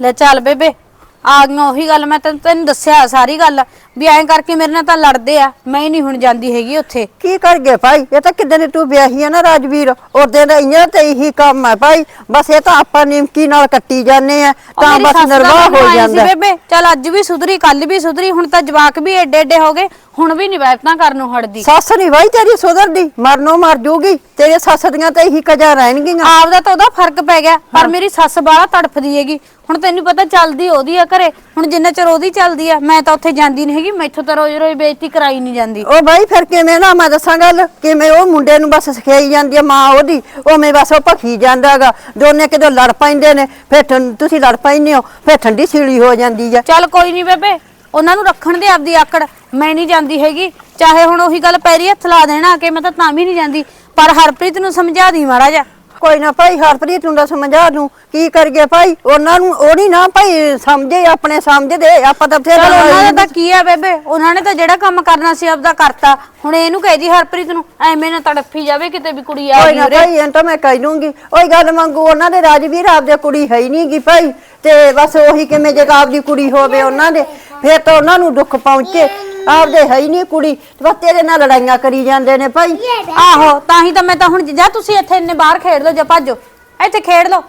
ਲੈ ਚੱਲ ਬੇਬੇ ਆ ਗਈਆਂ ਉਹੀ ਗੱਲ ਮੈਂ ਤੈਨੂੰ ਤੈਨੂੰ ਦੱਸਿਆ ਸਾਰੀ ਗੱਲ ਵੀ ਐਂ ਕਰਕੇ ਮੇਰੇ ਨਾਲ ਤਾਂ ਲੜਦੇ ਆ ਮੈਂ ਹੀ ਨਹੀਂ ਹੁਣ ਜਾਂਦੀ ਹੈਗੀ ਉੱਥੇ। ਕੀ ਕਰ ਗਏ ਭਾਈ? ਇਹ ਤਾਂ ਕਿਦਾਂ ਦੀ ਤੂੰ ਵਿਆਹੀ ਆ ਨਾ ਰਾਜਵੀਰ? ਉਹਦੇ ਦਾ ਇਆਂ ਤੇ ਇਹੀ ਕੰਮ ਹੈ ਭਾਈ। ਬਸ ਇਹ ਤਾਂ ਆਪਾਂ ਨਿਮਕੀ ਨਾਲ ਕੱਟੀ ਜਾਂਦੇ ਆ ਉਹ ਤਾਂ ਮੇਰੀ ਬਸ ਸੱਸ ਦਾ ਨਿਰਵਾਹ ਮੈਨੂੰ ਹੋ ਆਏਂ ਸੀ ਜਾਂਦਾ। ਬੇਬੇ ਚੱਲ ਅੱਜ ਵੀ ਸੁਧਰੀ ਕੱਲ ਵੀ ਸੁਧਰੀ ਹੁਣ ਤਾਂ ਜਵਾਕ ਵੀ ਏਡੇ ਏਡੇ ਹੋ ਗਏ ਹੁਣ ਵੀ ਨਹੀਂ ਵੈਪਤਾਂ ਕਰਨ ਨੂੰ ਹਟਦੀ। ਸੱਸ ਨਹੀਂ ਭਾਈ ਤੇਰੀ ਸੁਧਰਦੀ ਮਰਨੋਂ ਮਰ ਜੂਗੀ ਤੇਰੇ ਸੱਸ ਦੀਆਂ ਤਾਂ ਇਹੀ ਕਜਾ ਰਹਿਣਗੀਆਂ। ਆਪਦਾ ਤਾਂ ਉਹਦਾ ਫ਼ਰਕ ਪੈ ਗਿਆ ਪਰ ਮੇਰੀ ਸੱਸ ਬਾਹਲਾ ਤੜਫਦੀ ਹੈਗੀ ਹੁਣ ਤੈਨੂੰ ਪਤਾ ਚੱਲਦੀ ਉਹਦੀ ਆ ਘਰੇ। ਹੁਣ ਜਿੰਨਾ ਚਿਰ ਉਹਦੀ ਚੱਲਦੀ ਆ ਮੈਂ ਤਾਂ ਉੱਥੇ ਜਾਂਦੀ ਨਹੀਂ ਹੈਗੀ ਮੈਥੋਂ ਤਾਂ ਰੋਜ਼ ਰੋਜ਼ ਬੇਇੱਜ਼ਤੀ ਕਰਾਈ ਨਹੀਂ ਜਾਂਦੀ। ਉਹ ਭਾਈ ਫਿਰ ਕਿਵੇਂ ਨਾ ਮੈਂ ਦੱਸਾਂ ਗੱਲ ਕਿਵੇਂ ਉਹ ਮੁੰਡੇ ਨੂੰ ਬਸ ਸਿਖਾਈ ਜਾਂਦੀ ਆ ਮਾਂ ਉਹਦੀ ਉਵੇਂ ਬਸ ਉਹ ਭਖੀ ਜਾਂਦਾਗਾ ਦੋਨੇ ਕਿਦੋਂ ਲੜ ਪੈਂਦੇ ਨੇ ਫਿਰ ਠੰ- ਤੁਸੀਂ ਲੜ ਪੈਂਦੇ ਹੋ ਫਿਰ ਠੰਡੀ ਸੀਲੀ ਹੋ ਜਾਂਦੀ ਆ। ਚੱਲ ਕੋਈ ਨਹੀਂ ਬੇਬੇ ਉਹਨਾਂ ਨੂੰ ਰੱਖਣ ਦੇ ਆਪਦੀ ਆਕੜ ਮੈਂ ਨਹੀਂ ਜਾਂਦੀ ਹੈਗੀ। ਚਾਹੇ ਹੁਣ ਉਹੀ ਗੱਲ ਪੈਰੀ ਹੱਥ ਲਾ ਦੇਣਾ ਕਿ ਮੈਂ ਤਾਂ ਤਾਂ ਵੀ ਨਹੀਂ ਜਾਂਦੀ। ਪਰ ਹਰਪ੍ਰੀਤ ਨੂੰ ਸਮਝਾ ਦੀ ਮਾੜਾ ਜਾ ਕੋਈ ਨਾ ਭਾਈ ਹਰਪ੍ਰੀਤ ਨੂੰ ਦਾ ਸਮਝਾ ਦੂੰ। ਕੀ ਕਰਗੇ ਭਾਈ? ਉਹਨਾਂ ਨੂੰ ਉਹ ਨਹੀਂ ਨਾ ਭਾਈ ਸਮਝੇ ਆਪਣੇ ਸਮਝਦੇ। ਆਪਾਂ ਤਾਂ ਫੇਰ ਚਲ ਉਹਨਾਂ ਦਾ ਤਾਂ ਕੀ ਆ ਬੇਬੇ? ਉਹਨਾਂ ਨੇ ਤਾਂ ਜਿਹੜਾ ਕੰਮ ਕਰਨਾ ਸੀ ਆਪਦਾ ਕਰਤਾ। ਹੁਣ ਇਹਨੂੰ ਕਹਿ ਦੀ ਹਰਪ੍ਰੀਤ ਨੂੰ ਐਵੇਂ ਨਾ ਤੜਫੀ ਜਾਵੇ ਕਿਤੇ ਵੀ ਕੁੜੀ ਆ ਕੋਈ ਗਈ ਨਾ ਉਰੇ। ਭਾਈ ਇਹ ਤਾਂ ਮੈਂ ਕਹਿ ਦੂੰਗੀ। ਉਹੀ ਗੱਲ ਮੰਗੂ ਉਹਨਾਂ ਦੇ ਰਾਜਵੀਰ ਆਪਦੇ ਕੁੜੀ ਹੈ ਹੀ ਨਹੀਂ ਗੀ ਭਾਈ। ਤੇ ਬਸ ਉਹੀ ਕਿਵੇਂ ਜੇ ਆਪਦੀ ਕੁੜੀ ਹੋਵੇ ਉਹਨਾਂ ਦੇ। ਫੇਰ ਤਾਂ ਉਹਨਾਂ ਨੂੰ ਦੁੱਖ ਪਹੁੰਚੇ ਆਪਦੇ ਹੈ ਹੀ ਨਹੀਂ ਕੁੜੀ। ਤੇ ਬਸ ਤੇਰੇ ਨਾਲ ਲੜਾਈਆਂ ਕਰੀ ਜਾਂਦੇ ਨੇ ਭਾਈ। ਆਹੋ ਤਾਂ ਹੀ ਤਾਂ ਮੈਂ ਤਾਂ ਹੁਣ ਜਾ ਤੁਸੀਂ ਇੱਥੇ ਇੰਨੇ ਬਾਹਰ ਖੇਡ ਲਓ ਜਾਂ ਭੱਜੋ। ਇੱਥੇ ਖੇਡ ਲਓ।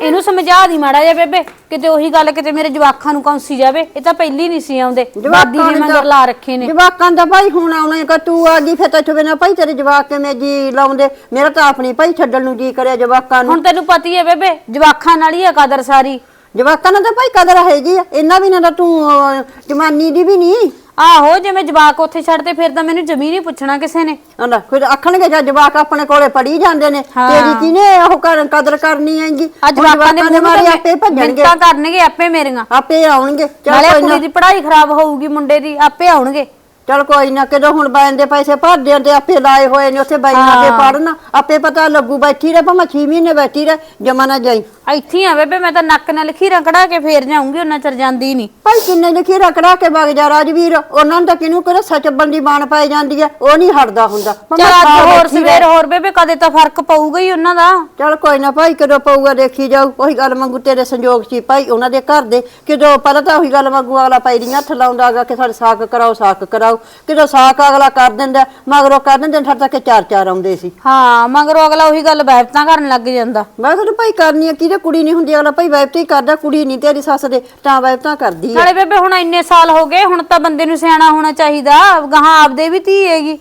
ਇਹਨੂੰ ਸਮਝਾ ਦੀ ਮਾੜਾ ਜਿਹਾ ਬੇਬੇ ਕਿਤੇ ਉਹੀ ਗੱਲ ਕਿਤੇ ਮੇਰੇ ਜਵਾਖਾਂ ਨੂੰ ਕੌਂਸੀ ਜਾਵੇ। ਇਹ ਤਾਂ ਪਹਿਲੀ ਨਹੀਂ ਸੀ ਆਉਂਦੇ। ਦਾਦੀ ਨੇ ਮੰਗਰ ਲਾ ਰੱਖੇ ਨੇ। ਜਵਾਕਾਂ ਦਾ ਭਾਈ ਹੁਣ ਆਉਣੇ ਕਿ ਤੂੰ ਆ ਗਈ ਫੇਰ ਤਾਂ ਚੁਵੇ ਨਾ ਭਾਈ ਤੇਰੇ ਜਵਾਕ ਕਿਵੇਂ ਜੀ ਲਾਉਂਦੇ? ਮੇਰਾ ਤਾਂ ਆਪਣੀ ਭਾਈ ਛੱਡਣ ਨੂੰ ਜੀ ਕਰਿਆ ਜਵਾਕਾਂ ਨੂੰ। ਹੁਣ ਤੈਨੂੰ ਪਤੀ ਹੈ ਬੇਬੇ। ਜਵਾਖਾਂ ਨਾਲ ਹੀ ਆ ਕਦਰ ਸਾਰੀ। ਜਵਾਕਾਂ ਨਾਲ ਤਾਂ ਭਾਈ ਕਦਰ ਹੈਗੀ ਆ ਇਹਨਾਂ ਵੀ ਨਾ ਤਾਂ ਤੂੰ ਅਹ, ਜਵਾਨੀ ਦੀ ਵੀ ਨਹੀਂ। ਆਹੋ ਜੇ ਮੈਂ ਜਵਾਕ ਉੱਥੇ ਛੱਡਦੇ ਫਿਰ ਤਾਂ ਮੈਨੂੰ ਜ਼ਮੀਨ ਹੀ ਪੁੱਛਣਾ ਕਿਸੇ ਨੇ। ਆਂਦਾ ਫਿਰ ਆਖਣਗੇ ਜਾਂ ਜਵਾਕ ਆਪਣੇ ਕੋਲੇ ਪੜੀ ਜਾਂਦੇ ਨੇ। ਤੇਰੀ ਕਿਨੇ ਉਹ ਕਰ ਕਦਰ ਕਰਨੀ ਹੈਗੀ? ਅੱਜ ਹੁਣ ਜਵਾਕਾਂ ਦੇ ਜਵਾਕਾਂ ਮੂੰਹ ਮਾਰੇ ਤੇ ਆਪੇ ਭੱਜਣਗੇ। ਕਰਨਗੇ ਆਪੇ ਮੇਰੀਆਂ। ਆਪੇ ਆਉਣਗੇ। ਚੱਲ ਨਾਲੇ ਕੋਈ ਕੁੜੀ ਦੀ ਪੜ੍ਹਾਈ ਖਰਾਬ ਹੋਊਗੀ ਮੁੰਡੇ ਦੀ ਆਪੇ ਆਉਣਗੇ। ਚੱਲ ਕੋਈ ਨਾ ਕਿਦੋਂ ਹੁਣ ਬੈਨ ਦੇ ਪੈਸੇ ਭਰਦੇ ਤੇ ਆਪੇ ਲਾਏ ਹੋਏ ਨੇ ਉੱਥੇ ਬੈਨਾਂ ਤੇ ਪੜਨਾ ਆਪੇ ਪਤਾ ਲੱਗੂ ਬੈਠੀ ਰਹਿ ਭਾਵੇਂ 6 ਮਹੀਨੇ ਬੈਠੀ ਰਹਿ ਜਮਾ ਨਾ ਜਾਈ। ਇੱਥੇ ਹੀ ਆ ਬੇਬੇ ਮੈਂ ਤਾਂ ਨੱਕ ਨਾਲ ਲਖੀਰਾਂ ਕਢਾ ਕੇ ਫੇਰ ਜਾਊਂਗੀ ਉਹਨਾਂ ਚਿਰ ਜਾਂਦੀ ਨਹੀਂ ਭਾਈ ਕਿੰਨੇ ਲਿਖੀ ਰਕੜਾ ਕੇ ਵਗ ਜਾ ਰਾਜਵੀਰ? ਉਹਨਾਂ ਨੂੰ ਤਾਂ ਕਿਨੂੰ ਕਿਹੜਾ ਸੱਚਬਨ ਦੀ ਬਾਣ ਪਾਈ ਜਾਂਦੀ ਹੈ ਉਹ ਨਹੀਂ ਹਟਦਾ ਹੁੰਦਾ। ਚਲ ਅੱਜ ਹੋਰ ਸਵੇਰ ਹੋਰ ਬੇਬੇ ਕਦੇ ਤਾਂ ਫ਼ਰਕ ਪਊਗਾ ਹੀ ਉਹਨਾਂ ਦਾ। ਚਲ ਕੋਈ ਨਾ ਭਾਈ ਕਦੋਂ ਪਊਗਾ ਦੇਖੀ ਜਾਊ। ਉਹੀ ਗੱਲ ਮੰਗੂ ਤੇਰੇ ਸੰਜੋਗ ਸੀ ਭਾਈ ਉਹਨਾਂ ਦੇ ਘਰ ਦੇ। ਕਿਦੋਂ ਪਹਿਲਾਂ ਤਾਂ ਉਹੀ ਗੱਲ ਮੰਗੂ ਅਗਲਾ ਪੈਰੀਆਂ ਹੱਥ ਲਾਉਂਦਾਗਾ ਕਿ ਸਾਡੇ ਸਾਕ ਕਰਾਓ ਸਾਕ ਕਰਾਓ। ਕਿਦੋਂ ਸਾਕ ਅਗਲਾ ਕਰ ਦਿੰਦਾ ਮਗਰੋਂ ਕਰ ਦਿੰਦੇ ਠਰ ਤੱਕ ਚਾਰ ਚਾਰ ਆਉਂਦੇ ਸੀ। ਹਾਂ ਮਗਰੋਂ ਅਗਲਾ ਉਹੀ ਗੱਲ ਬਹਿਬਤਾਂ ਕਰਨ ਲੱਗ ਜਾਂਦਾ। ਮੈਂ ਕਿਹਾ ਭਾਈ ਕਰਨੀ ਆ ਕਿਹਦੇ ਕੁੜੀ ਨਹੀਂ ਹੁੰਦੀ? ਅਗਲਾ ਭਾਈ ਵੈਬਤੀ ਕਰਦਾ ਕੁੜੀ ਨਹੀਂ ਤੇਰੀ ਸੱਸ ਦੇ ਤਾਂ ਵੈਬਤਾਂ ਕਰਦੀ ਆ। ਨਾਲੇ ਬੇਬੇ ਹੁਣ ਇੰਨੇ ਸਾਲ ਹੋ ਗਏ ਹੁਣ ਤਾਂ ਬੰਦੇ ਨੂੰ ਸਿਆਣਾ ਹੋਣਾ ਚਾਹੀਦਾ। ਗਾਹਾਂ ਆਪਦੇ ਵੀ ਧੀ ਹੈਗੀ।